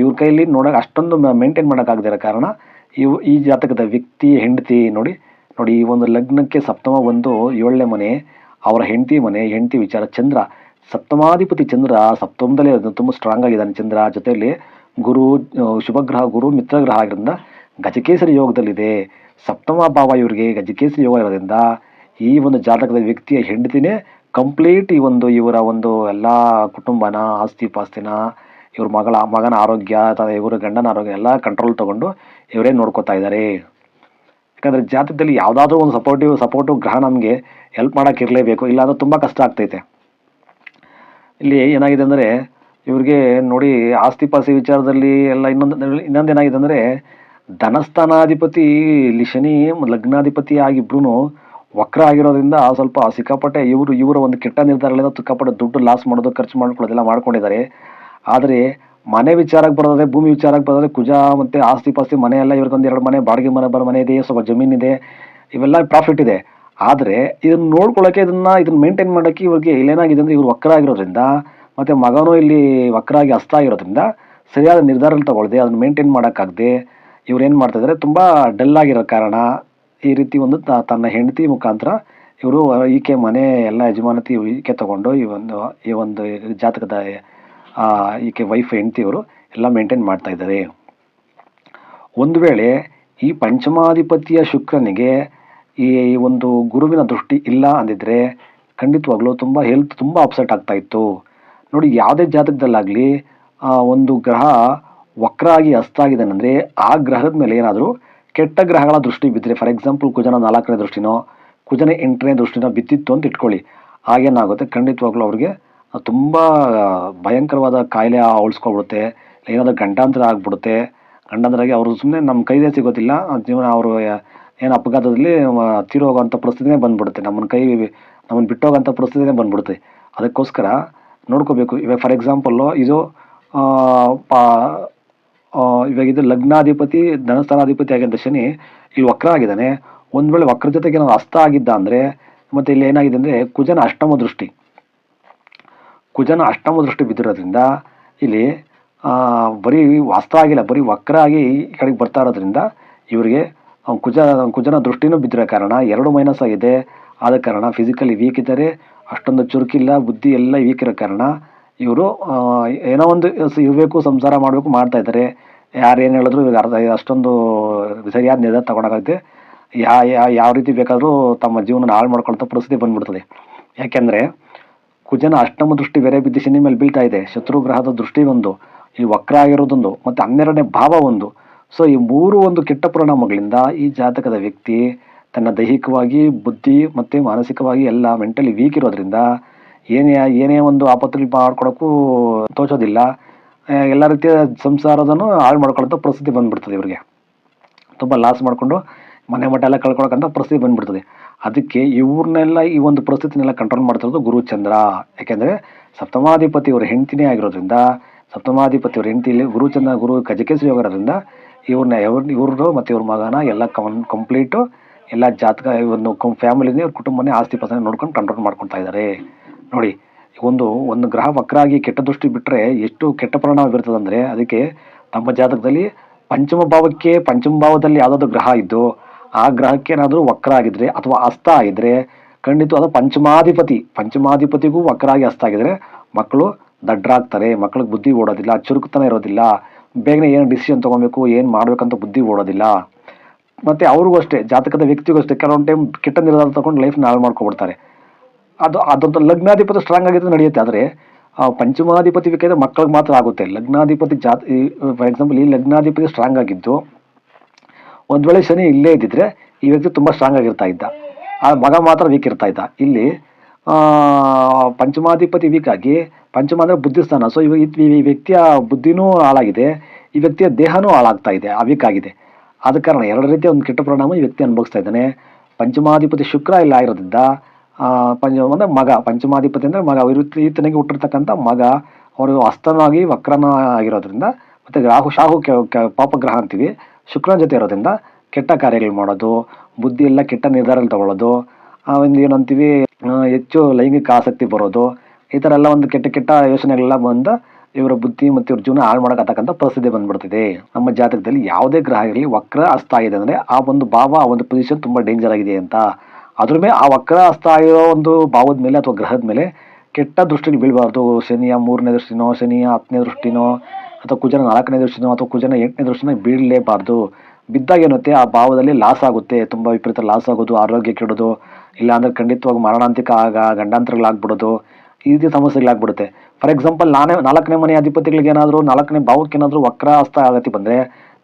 ಇವ್ರ ಕೈಯಲ್ಲಿ ನೋಡೋಕೆ ಅಷ್ಟೊಂದು ಮೇಂಟೈನ್ ಮಾಡೋಕ್ಕಾಗದಿರೋ ಕಾರಣ ಇವು ಈ ಜಾತಕದ ವ್ಯಕ್ತಿ, ಹೆಂಡತಿ ನೋಡಿ ನೋಡಿ ಈ ಒಂದು ಲಗ್ನಕ್ಕೆ ಸಪ್ತಮ ಒಂದು ಏಳನೇ ಮನೆ, ಅವರ ಹೆಂಡತಿ ಮನೆ, ಹೆಂಡತಿ ವಿಚಾರ ಚಂದ್ರ. ಸಪ್ತಮಾಧಿಪತಿ ಚಂದ್ರ ಸಪ್ತಮದಲ್ಲೇ ತುಂಬ ಸ್ಟ್ರಾಂಗ್ ಆಗಿದ್ದಾನೆ ಚಂದ್ರ. ಜೊತೆಯಲ್ಲಿ ಗುರು ಶುಭಗ್ರಹ, ಗುರು, ಮಿತ್ರಗ್ರಹ ಆಗಿರೋದ್ರಿಂದ ಗಜಕೇಸರಿ ಯೋಗದಲ್ಲಿದೆ. ಸಪ್ತಮ ಭಾವ ಇವರಿಗೆ ಗಜಕೇಸರಿ ಯೋಗ ಇರೋದ್ರಿಂದ ಈ ಒಂದು ಜಾತಕದ ವ್ಯಕ್ತಿಯ ಹೆಂಡತಿನೇ ಕಂಪ್ಲೀಟ್ ಈ ಒಂದು ಇವರ ಒಂದು ಎಲ್ಲ ಕುಟುಂಬನ, ಆಸ್ತಿ ಪಾಸ್ತಿನ, ಇವ್ರ ಮಗಳ, ಮಗನ ಆರೋಗ್ಯ, ಅಥವಾ ಇವರ ಗಂಡನ ಆರೋಗ್ಯ ಎಲ್ಲ ಕಂಟ್ರೋಲ್ ತೊಗೊಂಡು ಇವರೇ ನೋಡ್ಕೋತಾ ಇದ್ದಾರೆ. ಯಾಕಂದರೆ ಜಾತಕದಲ್ಲಿ ಯಾವುದಾದ್ರೂ ಒಂದು ಸಪೋರ್ಟಿವ್ ಸಪೋರ್ಟಿವ್ ಗ್ರಹ ನಮಗೆ ಹೆಲ್ಪ್ ಮಾಡೋಕೆ ಇರಲೇಬೇಕು, ಇಲ್ಲಾಂದ್ರೆ ತುಂಬ ಕಷ್ಟ ಆಗ್ತೈತೆ. ಇಲ್ಲಿ ಏನಾಗಿದೆ ಅಂದರೆ ಇವ್ರಿಗೆ ನೋಡಿ ಆಸ್ತಿ ಪಾಸ್ತಿ ವಿಚಾರದಲ್ಲಿ ಎಲ್ಲ ಇನ್ನೊಂದು ಇನ್ನೊಂದು ಏನಾಗಿದೆ ಅಂದರೆ ಧನಸ್ಥಾನಾಧಿಪತಿ ಇಲ್ಲಿ ಶನಿ ಲಗ್ನಾಧಿಪತಿ ಆಗಿಬ್ರು ವಕ್ರ ಆಗಿರೋದ್ರಿಂದ ಸ್ವಲ್ಪ ಸಿಕ್ಕಾಪಟ್ಟೆ ಇವರು, ಇವರ ಒಂದು ಕೆಟ್ಟ ನಿರ್ಧಾರಗಳಿಂದ ಸಿಕ್ಕಾಪಟ್ಟೆ ದುಡ್ಡು ಲಾಸ್ ಮಾಡೋದು, ಖರ್ಚು ಮಾಡ್ಕೊಳ್ಳೋದೆಲ್ಲ ಮಾಡ್ಕೊಂಡಿದ್ದಾರೆ. ಆದರೆ ಮನೆ ವಿಚಾರಕ್ಕೆ ಬರೋದಾದ್ರೆ, ಭೂಮಿ ವಿಚಾರಕ್ಕೆ ಬರೋದಾದ್ರೆ ಕುಜ ಮತ್ತು ಆಸ್ತಿ ಪಾಸ್ತಿ ಮನೆ ಎಲ್ಲ ಇವ್ರಿಗೊಂದು ಎರಡು ಮನೆ, ಬಾಡಿಗೆ ಮನೆ, ಬರೋ ಮನೆ ಇದೆ, ಸ್ವಲ್ಪ ಜಮೀನಿದೆ ಇವೆಲ್ಲ ಪ್ರಾಫಿಟ್ ಇದೆ. ಆದರೆ ಇದನ್ನ ನೋಡ್ಕೊಳ್ಳೋಕೆ ಇದನ್ನು, ಇದನ್ನ ಮೇಂಟೈನ್ ಮಾಡೋಕ್ಕೆ ಇವ್ರಿಗೆ ಇಲ್ಲೇನಾಗಿದೆ ಅಂದರೆ ಇವರು ವಕ್ರ ಆಗಿರೋದ್ರಿಂದ ಮತ್ತು ಮಗನೂ ಇಲ್ಲಿ ವಕ್ರ ಆಗಿ ಹಸ್ತ ಆಗಿರೋದ್ರಿಂದ ಸರಿಯಾದ ನಿರ್ಧಾರ ತಗೊಳ್ಳದೆ ಅದನ್ನ ಮೇಂಟೈನ್ ಮಾಡೋಕ್ಕಾಗದೆ ಇವ್ರು ಏನು ಮಾಡ್ತಾಯಿದ್ದಾರೆ ತುಂಬ ಡಲ್ ಆಗಿರೋ ಕಾರಣ ಈ ರೀತಿ ಒಂದು ತನ್ನ ಹೆಂಡತಿ ಮುಖಾಂತರ ಇವರು ಈಕೆ ಮನೆ ಎಲ್ಲ ಯಜಮಾನತಿ ಈಕೆ ತಗೊಂಡು ಈ ಒಂದು ಈ ಒಂದು ಜಾತಕದ ಈಕೆ ವೈಫ್ ಹೆಂಡತಿ ಇವರು ಎಲ್ಲ ಮೇಂಟೈನ್ ಮಾಡ್ತಾ ಇದ್ದಾರೆ. ಒಂದು ವೇಳೆ ಈ ಪಂಚಮಾಧಿಪತಿಯ ಶುಕ್ರನಿಗೆ ಈ ಒಂದು ಗುರುವಿನ ದೃಷ್ಟಿ ಇಲ್ಲ ಅಂದಿದ್ರೆ ಖಂಡಿತವಾಗ್ಲೂ ತುಂಬ ಹೆಲ್ತ್ ತುಂಬ ಅಪ್ಸೆಟ್ ಆಗ್ತಾ ಇತ್ತು. ನೋಡಿ, ಯಾವುದೇ ಜಾತಕದಲ್ಲಾಗಲಿ ಒಂದು ಗ್ರಹ ವಕ್ರ ಆಗಿ ಅಸ್ತಾಗಿದೆ ಅಂದರೆ ಆ ಗ್ರಹದ ಮೇಲೆ ಏನಾದರೂ ಕೆಟ್ಟ ಗ್ರಹಗಳ ದೃಷ್ಟಿ ಬಿದ್ದರೆ ಫಾರ್ ಎಕ್ಸಾಂಪಲ್ ಕುಜನ ನಾಲ್ಕನೇ ದೃಷ್ಟಿನೋ, ಕುಜನ ಎಂಟನೇ ದೃಷ್ಟಿನೋ ಬಿದ್ದಿತ್ತು ಅಂತ ಇಟ್ಕೊಳ್ಳಿ. ಆಗೇನಾಗುತ್ತೆ ಖಂಡಿತವಾಗ್ಲೂ ಅವ್ರಿಗೆ ತುಂಬ ಭಯಂಕರವಾದ ಕಾಯಿಲೆ ಉಳಿಸ್ಕೊಬಿಡುತ್ತೆ ಏನಾದರೂ ಗಂಡಾಂತರ ಆಗ್ಬಿಡುತ್ತೆ. ಗಂಡಾಂತರಾಗಿ ಅವರು ಸುಮ್ಮನೆ ನಮ್ಮ ಕೈದೇ ಸಿಗೋದಿಲ್ಲ, ಜೀವನ ಅವರು ಏನು ಅಪಘಾತದಲ್ಲಿ ತೀರೋಗೋಂಥ ಪರಿಸ್ಥಿತಿನೇ ಬಂದ್ಬಿಡುತ್ತೆ. ನಮ್ಮನ್ನ ಕೈ ನಮ್ಮನ್ನು ಬಿಟ್ಟೋಗೋಂಥ ಪರಿಸ್ಥಿತಿನೇ ಬಂದ್ಬಿಡುತ್ತೆ. ಅದಕ್ಕೋಸ್ಕರ ನೋಡ್ಕೋಬೇಕು. ಇವಾಗ ಫಾರ್ ಎಕ್ಸಾಂಪಲ್ಲು ಇದು ಆ, ಪಾ- ಇವಾಗ ಇದು ಲಗ್ನಾಧಿಪತಿ ಧನಸ್ಥಾನಾಧಿಪತಿ ಆಗಿದ್ದ ಶನಿ ಇಲ್ಲಿ ವಕ್ರ ಆಗಿದ್ದಾನೆ. ಒಂದು ವೇಳೆ ವಕ್ರ ಜೊತೆಗೆ ಏನಾದ್ರು ಅಸ್ತ ಆಗಿದ್ದ ಅಂದರೆ ಮತ್ತೆ ಇಲ್ಲಿ ಏನಾಗಿದೆ ಅಂದರೆ ಕುಜನ ಅಷ್ಟಮ ದೃಷ್ಟಿ. ಕುಜನ ಅಷ್ಟಮ ದೃಷ್ಟಿ ಬಿದ್ದಿರೋದ್ರಿಂದ ಇಲ್ಲಿ ಬರೀ ವಾಸ್ತ ಆಗಿಲ್ಲ ಬರೀ ವಕ್ರ ಆಗಿ ಈ ಕಡೆಗೆ ಬರ್ತಾ ಇರೋದ್ರಿಂದ ಇವರಿಗೆ ಕುಜ ಕುಜನ ದೃಷ್ಟಿನೂ ಬಿದ್ದಿರೋ ಕಾರಣ ಎರಡು ಮೈನಸ್ ಆಗಿದೆ. ಆದ ಕಾರಣ ಫಿಸಿಕಲಿ ವೀಕ್ ಇದ್ದಾರೆ. ಅಷ್ಟೊಂದು ಚುರುಕಿಲ್ಲ ಬುದ್ಧಿ ಎಲ್ಲ ವೀಕ್ ಇರೋ ಕಾರಣ ಇವರು ಏನೋ ಒಂದು ಇರಬೇಕು ಸಂಸಾರ ಮಾಡಬೇಕು ಮಾಡ್ತಾ ಇದ್ದಾರೆ. ಯಾರು ಏನು ಹೇಳಿದ್ರು ಇವಾಗ ಅರ್ಧ ಅಷ್ಟೊಂದು ಸರಿಯಾದ ನಿರ್ಧಾರ ತಗೊಳಕಾಗುತ್ತೆ ಯಾ, ಯಾ- ಯಾವ ರೀತಿ ಬೇಕಾದರೂ ತಮ್ಮ ಜೀವನ ಹಾಳು ಮಾಡ್ಕೊಳ್ತಾ ಪರಿಸ್ಥಿತಿ ಬಂದ್ಬಿಡ್ತದೆ. ಯಾಕೆಂದರೆ ಕುಜನ ಅಷ್ಟಮ ದೃಷ್ಟಿ ಬೇರೆ ಬಿದ್ದು ಶನಿ ಮೇಲೆ ಬೀಳ್ತಾ ಇದೆ. ಶತ್ರು ಗ್ರಹದ ದೃಷ್ಟಿ ಒಂದು, ಈ ವಕ್ರ ಆಗಿರೋದೊಂದು, ಮತ್ತು ಹನ್ನೆರಡನೇ ಭಾವ ಒಂದು. ಸೊ ಈ ಮೂರು ಒಂದು ಕೆಟ್ಟ ಪರಿಣಾಮಗಳಿಂದ ಈ ಜಾತಕದ ವ್ಯಕ್ತಿ ತನ್ನ ದೈಹಿಕವಾಗಿ, ಬುದ್ಧಿ ಮತ್ತು ಮಾನಸಿಕವಾಗಿ ಎಲ್ಲ ಮೆಂಟಲಿ ವೀಕ್ ಇರೋದ್ರಿಂದ ಏನೇ ಏನೇ ಒಂದು ಆಪತ್ತಲ್ಲಿ ಮಾಡ್ಕೊಡೋಕ್ಕೂ ತೋಚೋದಿಲ್ಲ. ಎಲ್ಲ ರೀತಿಯ ಸಂಸಾರದನ್ನು ಹಾಳು ಮಾಡ್ಕೊಳ್ಳೋಂಥ ಪರಿಸ್ಥಿತಿ ಬಂದುಬಿಡ್ತದೆ ಇವರಿಗೆ. ತುಂಬ ಲಾಸ್ ಮಾಡಿಕೊಂಡು ಮನೆ ಮಠ ಎಲ್ಲ ಕಳ್ಕೊಳ್ಳೋಕ್ಕಂಥ ಪರಿಸ್ಥಿತಿ ಬಂದುಬಿಡ್ತದೆ. ಅದಕ್ಕೆ ಇವ್ರನ್ನೆಲ್ಲ ಈ ಒಂದು ಪರಿಸ್ಥಿತಿನೆಲ್ಲ ಕಂಟ್ರೋಲ್ ಮಾಡ್ತಿರೋದು ಗುರುಚಂದ್ರ ಯಾಕೆಂದರೆ ಸಪ್ತಮಾಧಿಪತಿ ಅವರ ಹೆಂಡ್ತಿನೇ ಆಗಿರೋದ್ರಿಂದ, ಸಪ್ತಮಾಧಿಪತಿ ಅವ್ರ ಹೆಂಡ್ತಿಲಿ ಗುರು ಗಜಕೇಸರಿ ಹೋಗಿರೋದ್ರಿಂದ ಇವ್ರನ್ನ ಇವ್ರ ಇವ್ರದ್ದು ಮತ್ತು ಇವ್ರ ಮಗನ ಎಲ್ಲ ಕಮ್ ಕಂಪ್ಲೀಟು ಎಲ್ಲ ಜಾತಕ ಒಂದು ಫ್ಯಾಮಿಲಿನೇ ಇವ್ರ ಕುಟುಂಬನೇ ಆಸ್ತಿ ಪಾಸ್ತಿ ನೋಡ್ಕೊಂಡು ಕಂಟ್ರೋಲ್ ಮಾಡ್ಕೊತಾ ಇದ್ದಾರೆ ನೋಡಿ ಒಂದು ಒಂದು ಗ್ರಹ ವಕ್ರ ಆಗಿ ಕೆಟ್ಟ ದೃಷ್ಟಿ ಬಿಟ್ಟರೆ ಎಷ್ಟು ಕೆಟ್ಟ ಪರಿಣಾಮ ಬೀರ್ತದೆ ಅಂದರೆ ಅದಕ್ಕೆ ನಮ್ಮ ಜಾತಕದಲ್ಲಿ ಪಂಚಮ ಭಾವಕ್ಕೆ ಪಂಚಮ ಭಾವದಲ್ಲಿ ಯಾವುದಾದ್ರು ಗ್ರಹ ಇದ್ದು ಆ ಗ್ರಹಕ್ಕೆ ಏನಾದರೂ ವಕ್ರ ಆಗಿದ್ರೆ ಅಥವಾ ಅಸ್ತ ಆಗಿದ್ರೆ ಖಂಡಿತ ಅದು ಪಂಚಮಾಧಿಪತಿ, ಪಂಚಮಾಧಿಪತಿಗೂ ವಕ್ರ ಆಗಿ ಅಸ್ತ ಆಗಿದ್ರೆ ಮಕ್ಕಳು ದಡ್ಡರಾಗ್ತಾರೆ ಮಕ್ಕಳಿಗೆ ಬುದ್ಧಿ ಓಡೋದಿಲ್ಲ, ಚುರುಕುತನ ಇರೋದಿಲ್ಲ, ಬೇಗನೆ ಏನು ಡಿಸಿಷನ್ ತೊಗೊಬೇಕು, ಏನು ಮಾಡಬೇಕಂತ ಬುದ್ಧಿ ಓಡೋದಿಲ್ಲ. ಮತ್ತು ಅವ್ರಿಗೂ ಅಷ್ಟೇ, ಜಾತಕದ ವ್ಯಕ್ತಿಗೂ ಅಷ್ಟೇ. ಕೆಲವೊಂದು ಟೈಮ್ ಕೆಟ್ಟ ನಿರ್ಧಾರ ತೊಗೊಂಡು ಲೈಫ್ ಹಾಳು ಮಾಡ್ಕೊಬಿಡ್ತಾರೆ. ಅದು ಅದೊಂದು ಲಗ್ನಾಧಿಪತಿ ಸ್ಟ್ರಾಂಗ್ ಆಗಿದ್ರೆ ನಡೆಯುತ್ತೆ. ಆದರೆ ಪಂಚಮಾಧಿಪತಿ ಬೇಕಾದ್ರೆ ಮಕ್ಕಳಿಗೆ ಮಾತ್ರ ಆಗುತ್ತೆ. ಲಗ್ನಾಧಿಪತಿ ಜಾತ ಫಾರ್ ಎಕ್ಸಾಂಪಲ್ ಈ ಲಗ್ನಾಧಿಪತಿ ಸ್ಟ್ರಾಂಗ್ ಆಗಿದ್ದು, ಒಂದು ವೇಳೆ ಶನಿ ಇಲ್ಲೇ ಇದ್ದಿದ್ರೆ ಈ ವ್ಯಕ್ತಿ ತುಂಬ ಸ್ಟ್ರಾಂಗ್ ಆಗಿರ್ತಾ ಇದ್ದ. ಆ ಮಗ ಮಾತ್ರ ವೀಕ್ ಇರ್ತಾ ಇದ್ದ. ಇಲ್ಲಿ ಪಂಚಮಾಧಿಪತಿ ವೀಕ್ ಆಗಿ, ಪಂಚಮ ಅಂದರೆ ಬುದ್ಧಿಸ್ಥಾನ. ಸೊ ಇವ ಈ ವ್ಯಕ್ತಿಯ ಬುದ್ಧಿನೂ ಹಾಳಾಗಿದೆ. ಈ ವ್ಯಕ್ತಿಯ ದೇಹನೂ ಹಾಳಾಗ್ತಾ ಇದೆ. ಆ ವೀಕ್ ಆಗಿದೆ. ಆದ ಕಾರಣ ಎರಡು ರೀತಿಯ ಒಂದು ಕೆಟ್ಟ ಪರಿಣಾಮ ಈ ವ್ಯಕ್ತಿ ಅನುಭವಿಸ್ತಾ ಇದ್ದಾನೆ. ಪಂಚಮಾಧಿಪತಿ ಶುಕ್ರ ಇಲ್ಲ ಆಗಿರೋದ್ರಿಂದ ಪಂಚ ಅಂದರೆ ಮಗ, ಪಂಚಮಾಧಿಪತಿ ಅಂದರೆ ಮಗ ಈತನಿಗೆ ಹುಟ್ಟಿರ್ತಕ್ಕಂಥ ಮಗ, ಅವರು ಅಸ್ತನಾಗಿ ವಕ್ರನ ಆಗಿರೋದ್ರಿಂದ ಮತ್ತು ರಾಹು, ಶಾಹು ಪಾಪ ಪಾಪಗ್ರಹ ಅಂತೀವಿ, ಶುಕ್ರನ ಜೊತೆ ಇರೋದ್ರಿಂದ ಕೆಟ್ಟ ಕಾರ್ಯಗಳು ಮಾಡೋದು, ಬುದ್ಧಿ ಎಲ್ಲ ಕೆಟ್ಟ ನಿರ್ಧಾರಗಳು ತಗೊಳ್ಳೋದು ಒಂದು ಏನಂತೀವಿ ಹೆಚ್ಚು ಲೈಂಗಿಕ ಆಸಕ್ತಿ ಬರೋದು, ಈ ಥರ ಎಲ್ಲ ಒಂದು ಕೆಟ್ಟ ಕೆಟ್ಟ ಯೋಚನೆಗಳೆಲ್ಲ ಬಂದು ಇವರ ಬುದ್ಧಿ ಮತ್ತು ಇವ್ರ ಜೀವನ ಹಾಳು ಮಾಡೋಕ್ಕಂಥ ಪರಿಸ್ಥಿತಿ ಬಂದ್ಬಿಡ್ತಿದೆ. ನಮ್ಮ ಜಾತಕದಲ್ಲಿ ಯಾವುದೇ ಗ್ರಹ ಇರಲಿ, ವಕ್ರ ಹಸ್ತ ಆಗಿದೆ ಅಂದರೆ ಆ ಒಂದು ಭಾವ, ಆ ಒಂದು ಪೊಸಿಷನ್ ತುಂಬ ಡೇಂಜರ್ ಆಗಿದೆ ಅಂತ ಅದ್ರ ಮೇಲೆ ಆ ವಕ್ರ ಹಸ್ತ ಆಗಿರೋ ಒಂದು ಭಾವದ ಮೇಲೆ ಅಥವಾ ಗ್ರಹದ ಮೇಲೆ ಕೆಟ್ಟ ದೃಷ್ಟಿಲಿ ಬೀಳಬಾರ್ದು. ಶನಿಯ ಮೂರನೇ ದೃಷ್ಟಿನೋ, ಶನಿಯ ಹತ್ತನೇ ದೃಷ್ಟಿನೋ, ಅಥವಾ ಕುಜನ ನಾಲ್ಕನೇ ದೃಷ್ಟಿನೋ, ಅಥವಾ ಕುಜನ ಎಂಟನೇ ದೃಷ್ಟಿನೋ ಬೀಳಲೇಬಾರ್ದು. ಬಿದ್ದಾಗ ಏನತ್ತೆ? ಆ ಭಾವದಲ್ಲಿ ಲಾಸ್ ಆಗುತ್ತೆ. ತುಂಬ ವಿಪರೀತ ಲಾಸ್ ಆಗೋದು, ಆರೋಗ್ಯ ಕೆಡೋದು ಇಲ್ಲ ಅಂದ್ರೆ ಖಂಡಿತವಾಗಿ ಮರಣಾಂತಿಕ ಆಗ, ಗಂಡಾಂತರಗಳಾಗ್ಬಿಡೋದು, ಈ ರೀತಿ ಸಮಸ್ಯೆಗಳಾಗ್ಬಿಡುತ್ತೆ. ಫಾರ್ ಎಕ್ಸಾಂಪಲ್, ನಾನೇ, ನಾಲ್ಕನೇ ಮನೆ ಅಧಿಪತಿಗಳಿಗೆ ಏನಾದರೂ, ನಾಲ್ಕನೇ ಭಾವಕ್ಕೆ ಏನಾದರೂ ವಕ್ರ ಹಸ್ತ ಆಗತಿ ಬಂದರೆ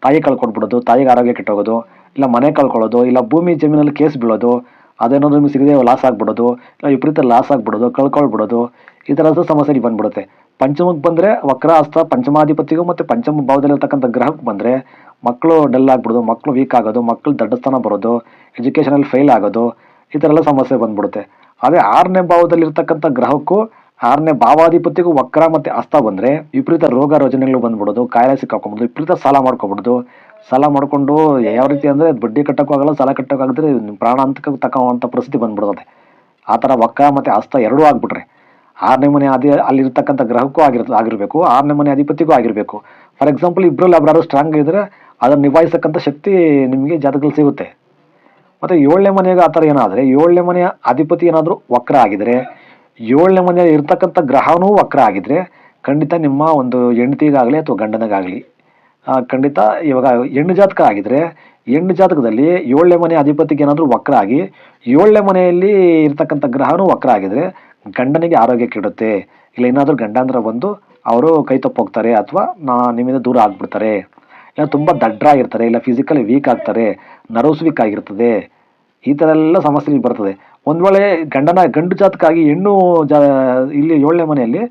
ತಾಯಿ ಕಳ್ಕೊಂಡ್ಬಿಡೋದು, ತಾಯಿಗೆ ಆರೋಗ್ಯ ಕೆಟ್ಟೋಗೋದು, ಇಲ್ಲ ಮನೆ ಕಳ್ಕೊಳ್ಳೋದು, ಇಲ್ಲ ಭೂಮಿ ಜಮೀನಲ್ಲಿ ಕೇಸ್ ಬೀಳೋದು ಅದೇನಾದ್ರು ನಿಮಗೆ ಸಿಗದೆ ಲಾಸ್ ಆಗ್ಬಿಡೋದು, ಇಲ್ಲ ವಿಪರೀತ ಲಾಸ್ ಆಗ್ಬಿಡೋದು, ಕಳ್ಕೊಳ್ಬಿಡೋದು, ಈ ಥರದ ಸಮಸ್ಯೆ ಬಂದ್ಬಿಡುತ್ತೆ ಪಂಚಮಕ್ಕೆ ಬಂದರೆ ವಕ್ರ ಹಸ್ತ ಪಂಚಮಾಧಿಪತಿಗೂ ಮತ್ತು ಪಂಚಮ ಭಾವದಲ್ಲಿರ್ತಕ್ಕಂಥ ಗ್ರಹಕ್ಕೆ ಬಂದರೆ ಮಕ್ಕಳು ಡಲ್ ಆಗ್ಬಿಡೋದು, ಮಕ್ಕಳು ವೀಕ್ ಆಗೋದು, ಮಕ್ಕಳು ದಡ್ಡಸ್ಥಾನ ಬರೋದು ಎಜುಕೇಷನಲ್ಲಿ ಫೇಲ್ ಆಗೋದು, ಈ ಥರ ಎಲ್ಲ ಸಮಸ್ಯೆ ಬಂದ್ಬಿಡುತ್ತೆ. ಅದೇ ಆರನೇ ಭಾವದಲ್ಲಿರ್ತಕ್ಕಂಥ ಗ್ರಹಕ್ಕೂ ಆರನೇ ಭಾವಾಧಿಪತಿಗೂ ವಕ್ರ ಮತ್ತೆ ಅಸ್ತ ಬಂದರೆ ವಿಪರೀತ ರೋಗ ರೋಜನೆಗಳು ಬಂದ್ಬಿಡೋದು, ಕಾಯಿಲೆ ಸಿಕ್ಕಾಕೊಂಬಿಡೋದು ವಿಪರೀತ ಸಾಲ ಮಾಡ್ಕೊಬಿಡೋದು. ಸಾಲ ಮಾಡಿಕೊಂಡು ಯಾವ ರೀತಿ ಅಂದರೆ ಬಡ್ಡಿ ಕಟ್ಟೋಕ್ಕಾಗಲ್ಲ ಸಾಲ ಕಟ್ಟೋಕ್ಕಾಗದ್ರೆ ಪ್ರಾಣಾಂತಕ ತಕ್ಕಂಥ ಪರಿಸ್ಥಿತಿ ಬಂದ್ಬಿಡ್ತದೆ ಆ ಥರ ವಕ್ರ ಮತ್ತು ಅಸ್ತ ಎರಡೂ ಆಗ್ಬಿಟ್ರೆ ಆರನೇ ಮನೆ ಅದೇ ಅಲ್ಲಿರ್ತಕ್ಕಂಥ ಗ್ರಹಕ್ಕೂ ಆಗಿರ್ ಆಗಿರಬೇಕು, ಆರನೇ ಮನೆ ಅಧಿಪತಿಗೂ ಆಗಿರಬೇಕು. ಫಾರ್ ಎಕ್ಸಾಂಪಲ್ ಇಬ್ಬರಲ್ಲಿ ಯಾರು ಸ್ಟ್ರಾಂಗ್ ಇದ್ದರೆ ಅದನ್ನು ನಿಭಾಯಿಸಕ್ಕಂಥ ಶಕ್ತಿ ನಿಮಗೆ ಜಾತಕದಲ್ಲಿ ಸಿಗುತ್ತೆ. ಮತ್ತು ಏಳನೇ ಮನೆಗೆ ಆ ಥರ ಏನಾದರೆ, ಏಳನೇ ಮನೆಯ ಅಧಿಪತಿ ಏನಾದರೂ ವಕ್ರ ಆಗಿದರೆ ಏಳನೇ ಮನೆಯಲ್ಲಿ ಇರ್ತಕ್ಕಂಥ ಗ್ರಹವೂ ವಕ್ರ ಆಗಿದ್ರೆ ಖಂಡಿತ ನಿಮ್ಮ ಒಂದು ಹೆಂಡತಿಗಾಗಲಿ ಅಥವಾ ಗಂಡನಿಗಾಗಲಿ ಖಂಡಿತ ಇವಾಗ ಹೆಣ್ಣು ಜಾತಕ ಆಗಿದ್ರೆ ಹೆಣ್ಣು ಜಾತಕದಲ್ಲಿ ಏಳನೇ ಮನೆ ಅಧಿಪತಿಗೆ ಏನಾದರೂ ವಕ್ರ ಆಗಿ ಏಳನೇ ಮನೆಯಲ್ಲಿ ಇರ್ತಕ್ಕಂಥ ಗ್ರಹವೂ ವಕ್ರ ಆಗಿದ್ರೆ ಗಂಡನಿಗೆ ಆರೋಗ್ಯ ಕೆಡುತ್ತೆ. ಇಲ್ಲ ಏನಾದರೂ ಗಂಡಾಂತರ ಬಂದು ಅವರು ಕೈ ತಪ್ಪೋಗ್ತಾರೆ ಅಥವಾ ನಾ ನಿಮ್ಮಿಂದ ದೂರ ಆಗ್ಬಿಡ್ತಾರೆ. ಇಲ್ಲ ತುಂಬ ದಡ್ಡರಾಗಿರ್ತಾರೆ ಇಲ್ಲ ಫಿಸಿಕಲಿ ವೀಕ್ ಆಗ್ತಾರೆ ನರ್ವ್ಸ್ ವೀಕ್ ಆಗಿರ್ತದೆ. ಈ ಥರ ಎಲ್ಲ ಸಮಸ್ಯೆ ಬರ್ತದೆ. ಒಂದು ವೇಳೆ ಗಂಡನ, ಗಂಡು ಜಾತಕ್ಕಾಗಿ ಹೆಣ್ಣು ಜಾ, ಇಲ್ಲಿ ಏಳನೇ ಮನೆಯಲ್ಲಿ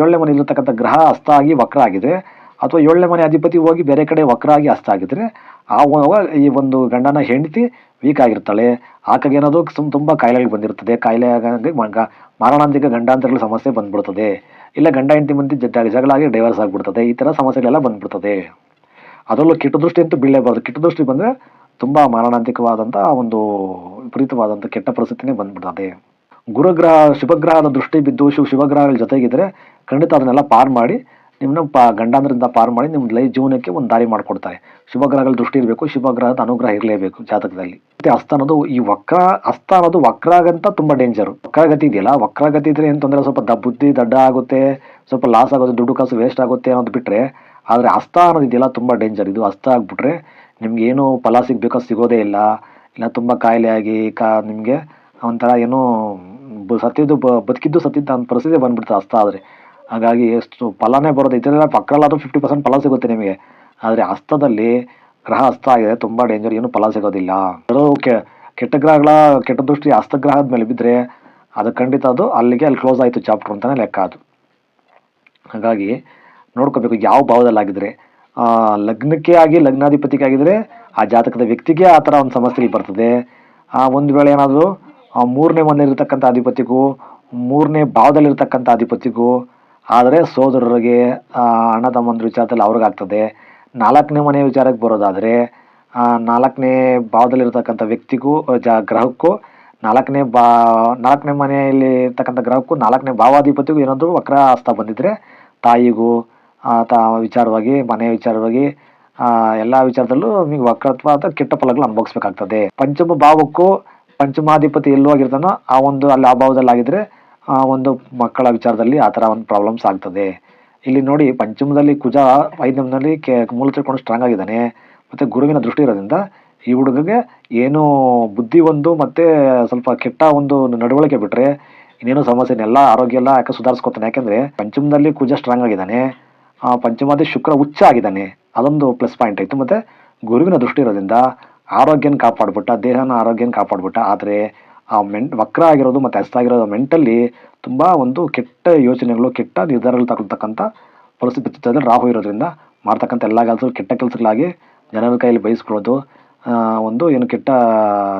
ಏಳನೇ ಮನೆಯಲ್ಲಿ ಇರ್ತಕ್ಕಂಥ ಗ್ರಹ ಹಸ್ತ ಆಗಿ ವಕ್ರ ಆಗಿದೆ ಅಥವಾ ಏಳನೇ ಮನೆ ಅಧಿಪತಿ ಹೋಗಿ ಬೇರೆ ಕಡೆ ವಕ್ರ ಆಗಿ ಹಸ್ತ ಆಗಿದ್ರೆ ಆವಾಗ ಈ ಒಂದು ಗಂಡನ ಹೆಂಡತಿ ವೀಕ್ ಆಗಿರ್ತಾಳೆ. ಆಕಾಗ ಏನಾದರೂ ಸುಮ್ ತುಂಬ ಕಾಯಿಲೆಗಳು ಬಂದಿರ್ತದೆ. ಕಾಯಿಲೆ ಆಗಿ ಮಾರಣಾಂತಿಕ ಗಂಡಾಂತರಗಳ ಸಮಸ್ಯೆ ಬಂದ್ಬಿಡ್ತದೆ. ಇಲ್ಲ ಗಂಡ, ಹೆಂಡತಿ ಮಂದಿ ಜಗಳಾಗಿ ಡೈವರ್ಸ್ ಆಗಿಬಿಡ್ತದೆ. ಈ ಥರ ಸಮಸ್ಯೆಗಳೆಲ್ಲ ಬಂದ್ಬಿಡ್ತದೆ. ಅದರಲ್ಲೂ ಕೆಟ್ಟ ದೃಷ್ಟಿ ಅಂತೂ ಬೀಳಲೇಬಾರ್ದು ಕೆಟ್ಟ ದೃಷ್ಟಿ ಬಂದರೆ ತುಂಬ ಮಾರಣಾಂತಿಕವಾದಂಥ ಒಂದು ವಿಪರೀತವಾದಂಥ ಕೆಟ್ಟ ಪರಿಸ್ಥಿತಿನೇ ಬಂದ್ಬಿಡ್ತದೆ. ಗುರುಗ್ರಹ ಶುಭಗ್ರಹದ ದೃಷ್ಟಿ ಬಿದ್ದು ಶಿವ ಶಿವಗ್ರಹಗಳ ಜೊತೆಗಿದ್ರೆ ಖಂಡಿತ ಅದನ್ನೆಲ್ಲ ಪಾರ್ ಮಾಡಿ ನಿಮ್ಮನ್ನ ಪ ಗಂಡಾಂದ್ರಿಂದ ಪಾರ್ ಮಾಡಿ ನಿಮ್ಮ ಲೈಫ್ ಜೀವನಕ್ಕೆ ಒಂದು ದಾರಿ ಮಾಡಿಕೊಡ್ತಾರೆ. ಶುಭಗ್ರಹಗಳ ದೃಷ್ಟಿ ಇರಬೇಕು ಶುಭಗ್ರಹದ ಅನುಗ್ರಹ ಇರಲೇಬೇಕು ಜಾತಕದಲ್ಲಿ. ಮತ್ತೆ ಹಸ್ತ ಅನ್ನೋದು ಈ ವಕ್ರ, ಅಸ್ತ ಅನ್ನೋದು ವಕ್ರಾಗಂತ ತುಂಬ ಡೇಂಜರು ವಕ್ರಗತಿ ಇದೆಯಲ್ಲ, ವಕ್ರಗತಿ ಇದ್ರೆ ಏನು ತೊಂದರೆ? ಸ್ವಲ್ಪ ದ ಬುದ್ಧಿ, ದಡ್ಡ ಆಗುತ್ತೆ, ಸ್ವಲ್ಪ ಲಾಸ್ ಆಗುತ್ತೆ, ದುಡ್ಡು ಕಾಸು ವೇಸ್ಟ್ ಆಗುತ್ತೆ ಅನ್ನೋದು ಬಿಟ್ಟರೆ ಆದರೆ ಅಸ್ತ ಅನ್ನೋದು ಇದೆಯಲ್ಲ ತುಂಬ ಡೇಂಜರ್ ಇದು ಹಸ್ತ ಆಗಿಬಿಟ್ರೆ ನಿಮ್ಗೆ ಏನು ಫಲ ಸಿಗಬೇಕೋ ಸಿಗೋದೇ ಇಲ್ಲ ಇಲ್ಲ ತುಂಬ ಕಾಯಿಲೆ ಆಗಿ ಕಾ, ನಿಮಗೆ ಒಂಥರ ಏನೋ ಬ- ಸತ್ತಿದ್ದು ಬದುಕಿದ್ದು ಸತ್ತಿದ್ದು ಅಂತ ಪರಿಸ್ಥಿತಿ ಬಂದ್ಬಿಡ್ತು ಹಸ್ತ ಆದರೆ. ಹಾಗಾಗಿ ಎಷ್ಟು ಫಲನೇ ಬರೋದು ಇದರಿಂದ ಪಕ್ಕದಲ್ಲಾದ್ರೂ ಫಿಫ್ಟಿ ಪರ್ಸೆಂಟ್ ಫಲ ಸಿಗುತ್ತೆ ನಿಮಗೆ. ಆದರೆ ಹಸ್ತದಲ್ಲಿ ಗ್ರಹ ಹಸ್ತ ಆಗಿದೆ ತುಂಬ ಡೇಂಜರ್ ಏನು ಫಲ ಸಿಗೋದಿಲ್ಲ. ಕೆಲವು ಕೆಟ್ಟ ಗ್ರಹಗಳ, ಕೆಟ್ಟ ದೃಷ್ಟಿ ಹಸ್ತಗ್ರಹದ ಮೇಲೆ ಬಿದ್ದರೆ ಅದು ಖಂಡಿತ ಅದು ಅಲ್ಲಿಗೆ ಅಲ್ಲಿ ಕ್ಲೋಸ್ ಆಯಿತು ಚಾಪ್ಟರ್ ಅಂತಲೇ ಲೆಕ್ಕ ಅದು. ಹಾಗಾಗಿ ನೋಡ್ಕೋಬೇಕು, ಯಾವ ಭಾವದಲ್ಲಾಗಿದ್ರೆ. ಲಗ್ನಕ್ಕೆ ಆಗಿ ಲಗ್ನಾಧಿಪತಿಗೆ ಆಗಿದ್ರೆ ಆ ಜಾತಕದ ವ್ಯಕ್ತಿಗೆ ಆ ಥರ ಒಂದು ಸಮಸ್ಯೆ ಬರ್ತದೆ. ಆ ಒಂದು ವೇಳೆ ಏನಾದರೂ ಮೂರನೇ ಮನೆಯಲ್ಲಿರ್ತಕ್ಕಂಥ ಅಧಿಪತಿಗೂ ಮೂರನೇ ಭಾವದಲ್ಲಿರ್ತಕ್ಕಂಥ ಅಧಿಪತಿಗೂ ಆದರೆ ಸೋದರರಿಗೆ ಆ, ಅಣ್ಣ ತಮ್ಮಂದ್ರ ವಿಚಾರದಲ್ಲಿ ಅವ್ರಿಗಾಗ್ತದೆ ನಾಲ್ಕನೇ ಮನೆ ವಿಚಾರಕ್ಕೆ ಬರೋದಾದರೆ ಆ, ನಾಲ್ಕನೇ ಭಾವದಲ್ಲಿರ್ತಕ್ಕಂಥ ವ್ಯಕ್ತಿಗೂ ಜ ಗ್ರಹಕ್ಕೂ ನಾಲ್ಕನೇ ಬಾ ನಾಲ್ಕನೇ ಮನೆಯಲ್ಲಿ ಇರ್ತಕ್ಕಂಥ ಗ್ರಹಕ್ಕೂ ನಾಲ್ಕನೇ ಭಾವಾಧಿಪತಿಗೂ ಏನಾದರೂ ವಕ್ರ ಹಸ್ತ ಬಂದಿದ್ರೆ ತಾಯಿಗೂ ಆ, ತಾ ವಿಚಾರವಾಗಿ ಮನೆ ವಿಚಾರವಾಗಿ ಎಲ್ಲ ವಿಚಾರದಲ್ಲೂ ನಿಮಗೆ ವಕ್ರತ್ವ ಅಥವಾ ಕೆಟ್ಟ ಫಲಗಳು ಅನುಭವಿಸ್ಬೇಕಾಗ್ತದೆ. ಪಂಚಮ ಭಾವಕ್ಕೂ ಪಂಚಮಾಧಿಪತಿ ಎಲ್ಲೋಗಿರ್ತಾನೋ ಆ ಒಂದು ಅಲ್ಲಿ ಆ ಭಾವದಲ್ಲಿ ಆಗಿದ್ರೆ ಆ ಒಂದು ಮಕ್ಕಳ ವಿಚಾರದಲ್ಲಿ ಆ ಥರ ಒಂದು ಪ್ರಾಬ್ಲಮ್ಸ್ ಆಗ್ತದೆ. ಇಲ್ಲಿ ನೋಡಿ ಪಂಚಮದಲ್ಲಿ ಕುಜ ಐದನೇದಲ್ಲಿ ಕೆ ಮೂಲ ತಿಳ್ಕೊಂಡು ಸ್ಟ್ರಾಂಗ್ ಆಗಿದ್ದಾನೆ. ಮತ್ತು ಗುರುವಿನ ದೃಷ್ಟಿ ಇರೋದ್ರಿಂದ ಈ ಹುಡುಗಗೆ ಏನು ಬುದ್ಧಿ ಒಂದು ಮತ್ತು ಸ್ವಲ್ಪ ಕೆಟ್ಟ ಒಂದು ನಡವಳಿಕೆ ಬಿಟ್ಟರೆ ಇನ್ನೇನು ಸಮಸ್ಯೆ ಎಲ್ಲ ಆರೋಗ್ಯ ಎಲ್ಲ ಯಾಕೆ ಸುಧಾರಿಸ್ಕೊತಾನೆ? ಯಾಕೆಂದರೆ ಪಂಚಮದಲ್ಲಿ ಕುಜ ಸ್ಟ್ರಾಂಗ್ ಆಗಿದ್ದಾನೆ. ಪಂಚಮಾದಿ ಶುಕ್ರ ಉಚ್ಚ ಆಗಿದ್ದಾನೆ. ಅದೊಂದು ಪ್ಲಸ್ ಪಾಯಿಂಟ್ ಆಯಿತು. ಮತ್ತು ಗುರುವಿನ ದೃಷ್ಟಿ ಇರೋದ್ರಿಂದ ಆರೋಗ್ಯನ ಕಾಪಾಡ್ಬಿಟ್ಟ, ದೇಹನ ಆರೋಗ್ಯನ ಕಾಪಾಡ್ಬಿಟ್ಟ. ಆದರೆ ಆ ಮೆನ್ ವಕ್ರ ಆಗಿರೋದು ಮತ್ತು ಹಸ್ತಾಗಿರೋದು ಮೆಂಟಲ್ಲಿ ತುಂಬ ಒಂದು ಕೆಟ್ಟ ಯೋಚನೆಗಳು, ಕೆಟ್ಟ ನಿರ್ಧಾರಗಳು ತಗೊಳ್ತಕ್ಕಂಥ ಪರಿಸ್ಥಿತಿ ಚಿತ್ರದಲ್ಲಿ ರಾಹು ಇರೋದ್ರಿಂದ ಮಾಡ್ತಕ್ಕಂಥ ಎಲ್ಲ ಕೆಲಸಗಳು, ಕೆಟ್ಟ ಕೆಲಸಗಳಾಗಿ ಜನರ ಕೈಯಲ್ಲಿ ಬಯಸ್ಕೊಳ್ಳೋದು ಒಂದು ಏನು ಕೆಟ್ಟ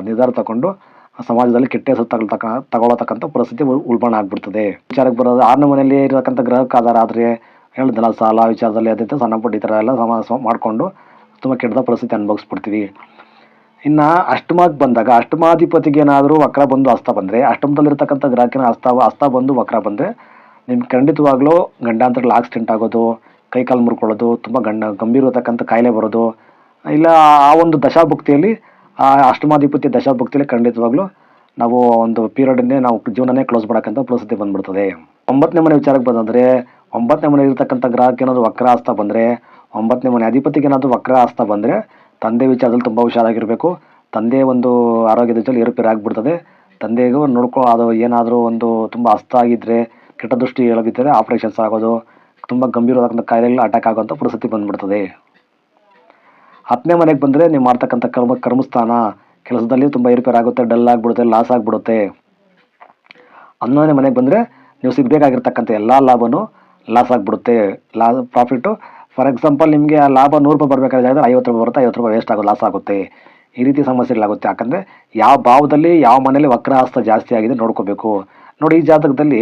ನಿರ್ಧಾರ ತಗೊಂಡು ಸಮಾಜದಲ್ಲಿ ಕೆಟ್ಟ ಹೆಸರು ತಗೊಳ್ತಕ್ಕ, ತಗೊಳ್ಳತಕ್ಕಂಥ ಪರಿಸ್ಥಿತಿ ಉಲ್- ಉಲ್ಬಣ ಆಗ್ಬಿಡ್ತದೆ. ವಿಚಾರಕ್ಕೆ ಬರೋದು ಆರನೇ ಮನೆಯಲ್ಲಿ ಇರತಕ್ಕಂಥ ಗ್ರಹಕ್ಕೆ ಆಧಾರ ಆದರೆ ಹೇಳಿದ್ನಲ್ಲ ಸಾಲ ವಿಚಾರದಲ್ಲಿ ಅದೈತೆ ಸಣ್ಣ ಪುಟ್ಟ ಈ ಥರ ಎಲ್ಲ ಸಮ ಮಾಡಿಕೊಂಡು ತುಂಬ ಕೆಟ್ಟದ ಪರಿಸ್ಥಿತಿ ಅನುಭವಿಸ್ಬಿಡ್ತೀವಿ. ಇನ್ನು ಅಷ್ಟಮಕ್ಕೆ ಬಂದಾಗ, ಅಷ್ಟಮಾಧಿಪತಿಗೆ ಏನಾದರೂ ವಕ್ರ ಬಂದು ಹಸ್ತ ಬಂದರೆ, ಅಷ್ಟಮದಲ್ಲಿರ್ತಕ್ಕಂಥ ಗ್ರಾಹಕನ ಹಸ್ತ ಹಸ್ತ ಬಂದು ವಕ್ರ ಬಂದರೆ ನಿಮ್ಗೆ ಖಂಡಿತವಾಗ್ಲೂ ಗಂಡಾಂತರಗಳು ಆಕ್ಸಿಡೆಂಟ್ ಆಗೋದು, ಕೈ ಕಾಲು ಮುರ್ಕೊಳ್ಳೋದು, ತುಂಬ ಗಂಡ, ಗಂಭೀರ ಇರತಕ್ಕಂಥ ಕಾಯಿಲೆ ಬರೋದು, ಇಲ್ಲ ಆ ಒಂದು ದಶಾಭುಕ್ತಿಯಲ್ಲಿ, ಆ ಅಷ್ಟಮಾಧಿಪತಿ ದಶಾಭುಕ್ತಿಯಲ್ಲಿ ಖಂಡಿತವಾಗ್ಲೂ ನಾವು ಒಂದು ಪೀರಿಯಡನ್ನೇ ನಾವು ಜೀವನನೇ ಕ್ಲೋಸ್ ಮಾಡೋಕ್ಕಂಥ ಪರಿಸ್ಥಿತಿ ಬಂದ್ಬಿಡ್ತದೆ. ಒಂಬತ್ತನೇ ಮನೆ ವಿಚಾರಕ್ಕೆ ಬಂದಂದರೆ ಒಂಬತ್ತನೇ ಮನೆ ಇರತಕ್ಕಂಥ ಗ್ರಾಹಕ ಏನಾದರೂ ವಕ್ರ ಹಸ್ತ ಬಂದರೆ, ಒಂಬತ್ತನೇ ಮನೆ ಅಧಿಪತಿಗೆ ಏನಾದರೂ ವಕ್ರ ಆಸ್ತ ಬಂದರೆ, ತಂದೆ ವಿಚಾರದಲ್ಲಿ ತುಂಬ ಹುಷಾರಾಗಿರಬೇಕು. ತಂದೆ ಒಂದು ಆರೋಗ್ಯದ ಜೊತೆ ಏರುಪೇರು ಆಗಿಬಿಡ್ತದೆ ತಂದೆಗೂ ನೋಡ್ಕೊ, ಅದು ಏನಾದರೂ ಒಂದು ತುಂಬ ಅಸ್ತ ಆಗಿದ್ದರೆ ಕೆಟ್ಟ ದೃಷ್ಟಿ ಹೇಳೋದಿದ್ದರೆ ಆಪ್ರೇಷನ್ಸ್ ಆಗೋದು, ತುಂಬ ಗಂಭೀರವಾದಂಥ ಕಾಯಿಲೆಗಳು ಅಟ್ಯಾಕ್ ಆಗೋಂಥ ಪರಿಸ್ಥಿತಿ ಬಂದುಬಿಡ್ತದೆ. ಹತ್ತನೇ ಮನೆಗೆ ಬಂದರೆ ನೀವು ಮಾಡ್ತಕ್ಕಂಥ ಕರ್ಮ, ಕರ್ಮಸ್ಥಾನ, ಕೆಲಸದಲ್ಲಿ ತುಂಬ ಏರುಪೇರು ಆಗುತ್ತೆ ಡಲ್ ಆಗಿಬಿಡುತ್ತೆ ಲಾಸ್ ಆಗಿಬಿಡುತ್ತೆ. ಹನ್ನೊಂದನೇ ಮನೆಗೆ ಬಂದರೆ, ನೀವು ಸಿಗಬೇಕಾಗಿರ್ತಕ್ಕಂಥ ಎಲ್ಲ ಲಾಭನೂ ಲಾಸ್ ಆಗಿಬಿಡುತ್ತೆ, ಲಾ ಪ್ರಾಫಿಟ್ಟು ಫಾರ್ ಎಕ್ಸಾಂಪಲ್ ನಿಮಗೆ ಆ ಲಾಭ ನೂರು ರೂಪಾಯಿ ಬರಬೇಕಾದ್ರೆ ಐವತ್ತು ರೂಪಾಯಿ ಬರುತ್ತೆ, ಐವತ್ತು ರೂಪಾಯಿ ವೇಸ್ಟ್ ಆಗೋ ಲಾಸ್ ಆಗುತ್ತೆ. ಈ ರೀತಿ ಸಮಸ್ಯೆಗಳಾಗುತ್ತೆ ಯಾಕಂದರೆ ಯಾವ ಭಾವದಲ್ಲಿ, ಯಾವ ಮನೇಲಿ ವಕ್ರಹಸ್ತ ಜಾಸ್ತಿ ಆಗಿದೆ ನೋಡ್ಕೋಬೇಕು. ನೋಡಿ, ಈ ಜಾತಕದಲ್ಲಿ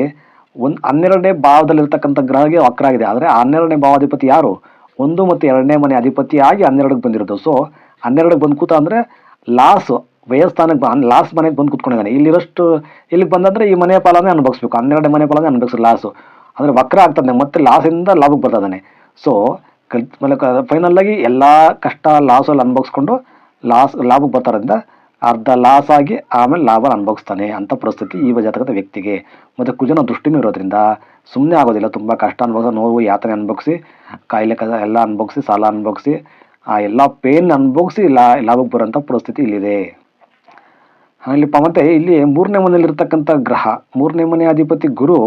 ಒಂದು, ಹನ್ನೆರಡನೇ ಭಾವದಲ್ಲಿರ್ತಕ್ಕಂಥ ಗ್ರಹಗೆ ವಕ್ರ ಆಗಿದೆ ಆದರೆ ಹನ್ನೆರಡನೇ ಭಾವಾಧಿಪತಿ ಯಾರು? ಒಂದು ಮತ್ತು ಎರಡನೇ ಮನೆ ಅಧಿಪತಿ ಆಗಿ ಹನ್ನೆರಡಕ್ಕೆ ಬಂದಿರೋದು. ಸೊ ಹನ್ನೆರಡಕ್ಕೆ ಬಂದು ಕೂತ ಅಂದರೆ ಲಾಸ್ ಬಂದು ಲಾಸ್ ಮನೆಗೆ ಬಂದು ಕೂತ್ಕೊಂಡಿದ್ದಾನೆ. ಇಲ್ಲಿರೋಷ್ಟು, ಇಲ್ಲಿಗೆ ಬಂದಂದರೆ ಈ ಮನೆ ಪಾಲನೆ ಅನುಭವಿಸ್ಬೇಕು. ಹನ್ನೆರಡನೇ ಮನೆ ಪಾಲನೆ ಅನುಭವಿಸು ಲಾಸು ಅಂದರೆ ವಕ್ರ ಆಗ್ತದೆ ಮತ್ತೆ ಲಾಸಿಂದ ಲಾಭಕ್ಕೆ ಬರ್ತದಾನೆ ಸೊ ಕಲ್ ಫೈನಲ್ ಆಗಿ ಎಲ್ಲ ಕಷ್ಟ ಲಾಸಲ್ಲಿ ಅನುಭವಿಸ್ಕೊಂಡು ಲಾಸ್ ಲಾಭಕ್ಕೆ ಬರ್ತಾರಿಂದ, ಅರ್ಧ ಲಾಸ್ ಆಗಿ ಆಮೇಲೆ ಲಾಭ ಅನುಭವಿಸ್ತಾನೆ ಅಂಥ ಪರಿಸ್ಥಿತಿ ಈ ಜಾತಕದ ವ್ಯಕ್ತಿಗೆ. ಮತ್ತು ಕುಜನ ದೃಷ್ಟಿನೂ ಇರೋದ್ರಿಂದ ಸುಮ್ಮನೆ ಆಗೋದಿಲ್ಲ, ತುಂಬ ಕಷ್ಟ ಅನುಭವಿಸೋ, ನೋವು, ಯಾತನೆ ಅನುಭವಿಸಿ, ಕಾಯಿಲೆ ಕಸ ಎಲ್ಲ ಅನುಭವಿಸಿ, ಸಾಲ ಅನುಭವಿಸಿ, ಆ ಎಲ್ಲ ಪೇನ್ ಅನುಭವಿಸಿ ಲಾ, ಲಾಭಕ್ಕೆ ಬರೋಂಥ ಪರಿಸ್ಥಿತಿ ಇಲ್ಲಿದೆ. ಇಲ್ಲಿಪ್ಪ ಮತ್ತೆ ಇಲ್ಲಿ ಮೂರನೇ ಮನೆಯಲ್ಲಿರ್ತಕ್ಕಂಥ ಗ್ರಹ, ಮೂರನೇ ಮನೆ ಅಧಿಪತಿ ಗುರು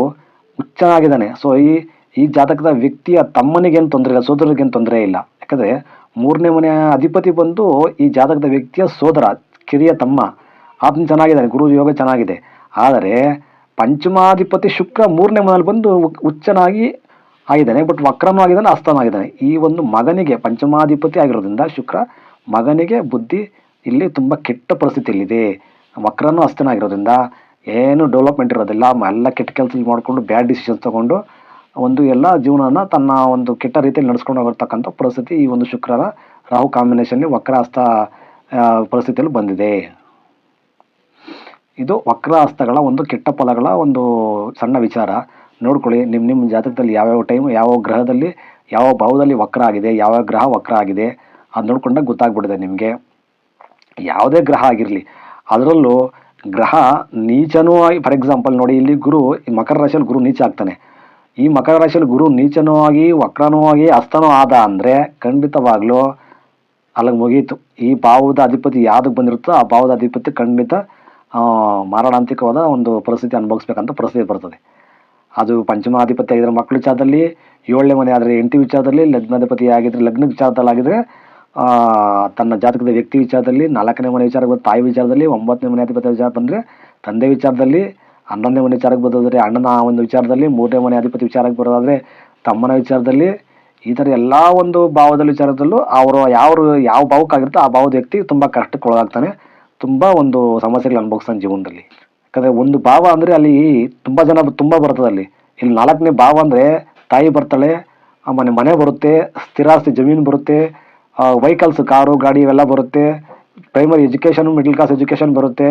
ಹುಚ್ಚನಾಗಿದ್ದಾನೆ. ಸೊ ಈ ಈ ಜಾತಕದ ವ್ಯಕ್ತಿಯ ತಮ್ಮನಿಗೇನು ತೊಂದರೆ ಇಲ್ಲ, ಸೋದರರಿಗೇನು ತೊಂದರೆ ಇಲ್ಲ. ಯಾಕಂದರೆ ಮೂರನೇ ಮನೆಯ ಅಧಿಪತಿ ಬಂದು ಈ ಜಾತಕದ ವ್ಯಕ್ತಿಯ ಸೋದರ, ಕಿರಿಯ ತಮ್ಮ. ಆತನ ಚೆನ್ನಾಗಿದ್ದಾನೆ ಗುರು ಯೋಗ ಚೆನ್ನಾಗಿದೆ. ಆದರೆ ಪಂಚಮಾಧಿಪತಿ ಶುಕ್ರ ಮೂರನೇ ಮನೆಯಲ್ಲಿ ಬಂದು ಹುಚ್ಚನಾಗಿ ಆಗಿದ್ದಾನೆ, ಬಟ್ ಅಸ್ತನೂ ಆಗಿದ್ದಾನೆ ಈ ಒಂದು ಮಗನಿಗೆ ಪಂಚಮಾಧಿಪತಿ ಆಗಿರೋದ್ರಿಂದ ಶುಕ್ರ ಮಗನಿಗೆ ಬುದ್ಧಿ ಇಲ್ಲಿ ತುಂಬ ಕೆಟ್ಟ ಪರಿಸ್ಥಿತಿಯಲ್ಲಿದೆ. ವಕ್ರನೂ ಅಸ್ತನಾಗಿರೋದ್ರಿಂದ ಏನು ಡೆವಲಪ್ಮೆಂಟ್ ಇರೋದಿಲ್ಲ. ಎಲ್ಲ ಕೆಟ್ಟ ಕೆಲಸ ಮಾಡಿಕೊಂಡು ಬ್ಯಾಡ್ ಡಿಸಿಷನ್ಸ್ ತಗೊಂಡು, ಒಂದು ಎಲ್ಲ ಜೀವನನ ತನ್ನ ಒಂದು ಕೆಟ್ಟ ರೀತಿಯಲ್ಲಿ ನಡೆಸ್ಕೊಂಡು ಹೋಗಿರ್ತಕ್ಕಂಥ ಪರಿಸ್ಥಿತಿ ಈ ಒಂದು ಶುಕ್ರನ ರಾಹು ಕಾಂಬಿನೇಷನ್ ವಕ್ರಹಸ್ತ ಪರಿಸ್ಥಿತಿಯಲ್ಲಿ ಬಂದಿದೆ. ಇದು ವಕ್ರಹಸ್ತಗಳ ಒಂದು ಕೆಟ್ಟ ಫಲಗಳ ಒಂದು ಸಣ್ಣ ವಿಚಾರ. ನೋಡ್ಕೊಳ್ಳಿ ನಿಮ್ಮ ನಿಮ್ಮ ಜಾತಕದಲ್ಲಿ ಯಾವ್ಯಾವ ಟೈಮ್ ಯಾವ ಗ್ರಹದಲ್ಲಿ, ಯಾವ ಭಾವದಲ್ಲಿ ವಕ್ರ ಆಗಿದೆ ಯಾವ ಗ್ರಹ ವಕ್ರ ಆಗಿದೆ ಅದು ನೋಡ್ಕೊಂಡಾಗ ಗೊತ್ತಾಗ್ಬಿಡಿದೆ ನಿಮಗೆ. ಯಾವುದೇ ಗ್ರಹ ಆಗಿರಲಿ, ಅದರಲ್ಲೂ ಗ್ರಹ ನೀಚನೂ ಆಗಿ ಫಾರ್ ಎಕ್ಸಾಂಪಲ್ ನೋಡಿ, ಇಲ್ಲಿ ಗುರು ಮಕರ ರಾಶಿಯಲ್ಲಿ ಗುರು ನೀಚ ಆಗ್ತಾನೆ. ಈ ಮಕರ ರಾಶಿಯಲ್ಲಿ ಗುರು ನೀಚನೂ ಆಗಿ, ವಕ್ರನೂ ಆಗಿ, ಅಸ್ತನೂ ಆದ ಅಂದರೆ ಖಂಡಿತವಾಗ್ಲೂ ಅಲ್ಲಿಗೆ ಮುಗೀತು. ಈ ಭಾವದ ಅಧಿಪತಿ ಯಾವ್ದಕ್ಕೆ ಬಂದಿರುತ್ತೋ ಆ ಭಾವದ ಅಧಿಪತಿ ಖಂಡಿತ ಮಾರಣಾಂತಿಕವಾದ ಒಂದು ಪರಿಸ್ಥಿತಿ ಅನುಭವಿಸ್ಬೇಕಂತ ಪರಿಸ್ಥಿತಿ ಬರ್ತದೆ. ಅದು ಪಂಚಮಾಧಿಪತಿ ಆಗಿದ್ರೆ ಮಕ್ಕಳ ವಿಚಾರದಲ್ಲಿ, ಏಳನೇ ಮನೆ ಆದರೆ ಎಂಟಿ ವಿಚಾರದಲ್ಲಿ, ಲಗ್ನಾಧಿಪತಿ ಆಗಿದ್ರೆ ಲಗ್ನ ವಿಚಾರದಲ್ಲಿ ಆಗಿದ್ರೆ ತನ್ನ ಜಾತಕದ ವ್ಯಕ್ತಿ ವಿಚಾರದಲ್ಲಿ, ನಾಲ್ಕನೇ ಮನೆ ವಿಚಾರಕ್ಕೆ ಬಂದು ತಾಯಿ ವಿಚಾರದಲ್ಲಿ, ಒಂಬತ್ತನೇ ಮನೆ ಅಧಿಪತಿ ವಿಚಾರ ಬಂದರೆ ತಂದೆ ವಿಚಾರದಲ್ಲಿ, ಹನ್ನೊಂದನೇ ಮನೆ ವಿಚಾರಕ್ಕೆ ಬರೋದಾದ್ರೆ ಅಣ್ಣನ ಒಂದು ವಿಚಾರದಲ್ಲಿ, ಮೂರನೇ ಮನೆ ಅಧಿಪತಿ ವಿಚಾರಕ್ಕೆ ಬರೋದಾದ್ರೆ ತಮ್ಮನ ವಿಚಾರದಲ್ಲಿ, ಈ ಥರ ಎಲ್ಲ ಒಂದು ಭಾವದಲ್ಲಿ ವಿಚಾರದಲ್ಲೂ ಅವರು ಯಾವ ಯಾವ ಭಾವಕ್ಕಾಗಿರುತ್ತೋ ಆ ಭಾವದ ವ್ಯಕ್ತಿ ತುಂಬ ಕಷ್ಟಕ್ಕೆ ಒಳಗಾಗ್ತಾನೆ. ತುಂಬ ಒಂದು ಸಮಸ್ಯೆಗಳು ಅನುಭವಿಸ್ತಾನೆ ಜೀವನದಲ್ಲಿ. ಯಾಕಂದರೆ ಒಂದು ಭಾವ ಅಂದರೆ ಅಲ್ಲಿ ತುಂಬ ಜನ ತುಂಬ ಬರ್ತದೆ ಅಲ್ಲಿ. ಇಲ್ಲಿ ನಾಲ್ಕನೇ ಭಾವ ಅಂದರೆ ತಾಯಿ ಬರ್ತಾಳೆ, ಆಮೇಲೆ ಮನೆ ಬರುತ್ತೆ, ಸ್ಥಿರಾಸ್ತಿ ಜಮೀನು ಬರುತ್ತೆ ವೆಹಿಕಲ್ಸ್ ಕಾರು ಗಾಡಿ ಇವೆಲ್ಲ ಬರುತ್ತೆ. Primary education middle class education ಬರುತ್ತೆ.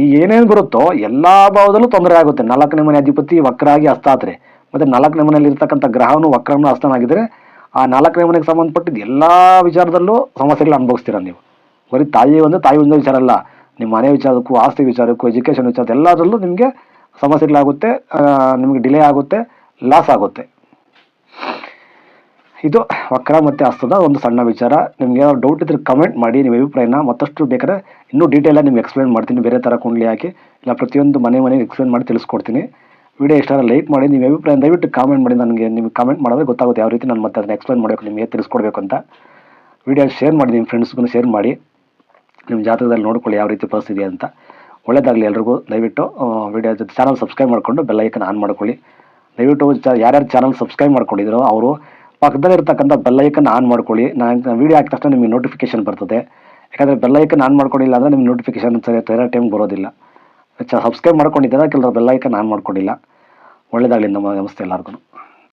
ಈ ಏನೇನು ಬರುತ್ತೋ ಎಲ್ಲ ಭಾವದಲ್ಲೂ ತೊಂದರೆ ಆಗುತ್ತೆ. ನಾಲ್ಕನೇ ಮನೆ ಅಧಿಪತಿ ವಕ್ರಾಗಿ ಹಸ್ತಾತ್ರೆ ಮತ್ತು ನಾಲ್ಕನೇ ಮನೆಯಲ್ಲಿ ಇರ್ತಕ್ಕಂಥ ಗ್ರಹನು ವಕ್ರನು ಹಸ್ತನಾಗಿದ್ದರೆ ಆ ನಾಲ್ಕನೇ ಮನೆಗೆ ಸಂಬಂಧಪಟ್ಟಿದ್ದು ಎಲ್ಲ ವಿಚಾರದಲ್ಲೂ ಸಮಸ್ಯೆಗಳು ಅನುಭವಿಸ್ತೀರ ನೀವು. ಬರೀ ತಾಯಿ ಒಂದು ತಾಯಿ ಒಂದು ವಿಚಾರ ಅಲ್ಲ. ನಿಮ್ಮ ಮನೆ ವಿಚಾರಕ್ಕೂ, ಆಸ್ತಿ ವಿಚಾರಕ್ಕೂ ಎಜುಕೇಷನ್ ವಿಚಾರ ಎಲ್ಲದರಲ್ಲೂ ನಿಮಗೆ ಸಮಸ್ಯೆಗಳಾಗುತ್ತೆ ನಿಮಗೆ ಡಿಲೇ ಆಗುತ್ತೆ ಲಾಸ್ ಆಗುತ್ತೆ. ಇದು ವಕ್ರ ಮತ್ತು ಹಸ್ತದ ಒಂದು ಸಣ್ಣ ವಿಚಾರ. ನಿಮ್ಗೆ ಏನಾದ್ರು ಡೌಟ್ ಇದ್ರೆ ಕಮೆಂಟ್ ಮಾಡಿ, ನಿಮ್ಮ ಅಭಿಪ್ರಾಯನ ಮತ್ತಷ್ಟು ಬೇಕಾದ್ರೆ ಇನ್ನೂ ಡೀಟೇಲಾಗಿ ನಿಮ್ಗೆ ಎಕ್ಸ್ಪ್ಲೇನ್ ಮಾಡ್ತೀನಿ. ಬೇರೆ ಥರ ಕುಂಡ್ಲಿ ಹಾಕಿ, ಇಲ್ಲ ಪ್ರತಿಯೊಂದು ಮನೆ ಮನೆಗೆ ಎಕ್ಸ್ಪ್ಲೇನ್ ಮಾಡಿ ತಿಳಿಸ್ಕೊಡ್ತೀನಿ. ವಿಡಿಯೋ ಇಷ್ಟ ಲೈಕ್ ಮಾಡಿ, ನಿಮ್ಮ ಅಭಿಪ್ರಾಯ ದಯವಿಟ್ಟು ಕಾಮೆಂಟ್ ಮಾಡಿ. ನನಗೆ ನಿಮ್ಗೆ ಕಮೆಂಟ್ ಮಾಡಿದ್ರೆ ಗೊತ್ತಾಗುತ್ತೆ ಯಾವ ರೀತಿ ನಾನು ಮತ್ತೆ ಅದನ್ನು ಎಕ್ಸ್ಪ್ಲೇನ್ ಮಾಡಬೇಕು, ನಿಮಗೆ ತಿಳಿಸ್ಕೊಡ್ಬೇಕು ಅಂತ. ವಿಡಿಯೋ ಶೇರ್ ಮಾಡಿ, ನಿಮ್ಮ ಫ್ರೆಂಡ್ಸ್ಗೂ ಶೇರ್ ಮಾಡಿ. ನಿಮ್ಮ ಜಾತಕದಲ್ಲಿ ನೋಡ್ಕೊಳ್ಳಿ ಯಾವ ರೀತಿ ಪರಿಸ್ಥಿತಿ ಅಂತ. ಒಳ್ಳೇದಾಗಲಿ ಎಲ್ರಿಗೂ. ದಯವಿಟ್ಟು ವಿಡಿಯೋ ಜೊತೆ ಚಾನಲ್ ಸಬ್ಸ್ಕ್ರೈಬ್ ಮಾಡಿಕೊಂಡು ಬೆಲ್ಲೈಕನ್ ಆನ್ ಮಾಡ್ಕೊಳ್ಳಿ. ದಯವಿಟ್ಟು ಯಾರ್ಯಾರು ಚಾನಲ್ ಸಬ್ಸ್ಕ್ರೈಬ್ ಮಾಡ್ಕೊಂಡಿದ್ರು, ಅವರು ಪಕ್ಕದಲ್ಲಿರ್ತಕ್ಕಂಥ ಬೆಲ್ಲೈಕನ್ ಆನ್ ಮಾಡ್ಕೊಳ್ಳಿ. ನಾನು ವೀಡಿಯೋ ಹಾಕಿದ ತಕ್ಷಣ ನಿಮಗೆ ನೋಟಿಫಿಕೇಶನ್ ಬರ್ತದೆ. ಯಾಕಂದರೆ ಬೆಲ್ಲೈಕನ್ ಆನ್ ಮಾಡ್ಕೊಂಡಿಲ್ಲ ಅಂದರೆ ನಿಮ್ಗೆ ನೋಟಿಫಿಕೇಶನ್ ಸರಿ, ಸರಿಯಾದ ಟೈಮ್ ಬರೋದಿಲ್ಲ. ಸಬ್ಸ್ಕ್ರೈಬ್ ಮಾಡ್ಕೊಂಡಿದ್ದಾರೆ? ಕೆಲವರು ಬೆಲ್ಲೈಕನ್ ಆನ್ ಮಾಡ್ಕೊಂಡಿಲ್ಲ. ಒಳ್ಳೆಯದಾಗಲಿ ನಮ್ಮ ನಮಸ್ತೆ ಎಲ್ಲರಿಗೂ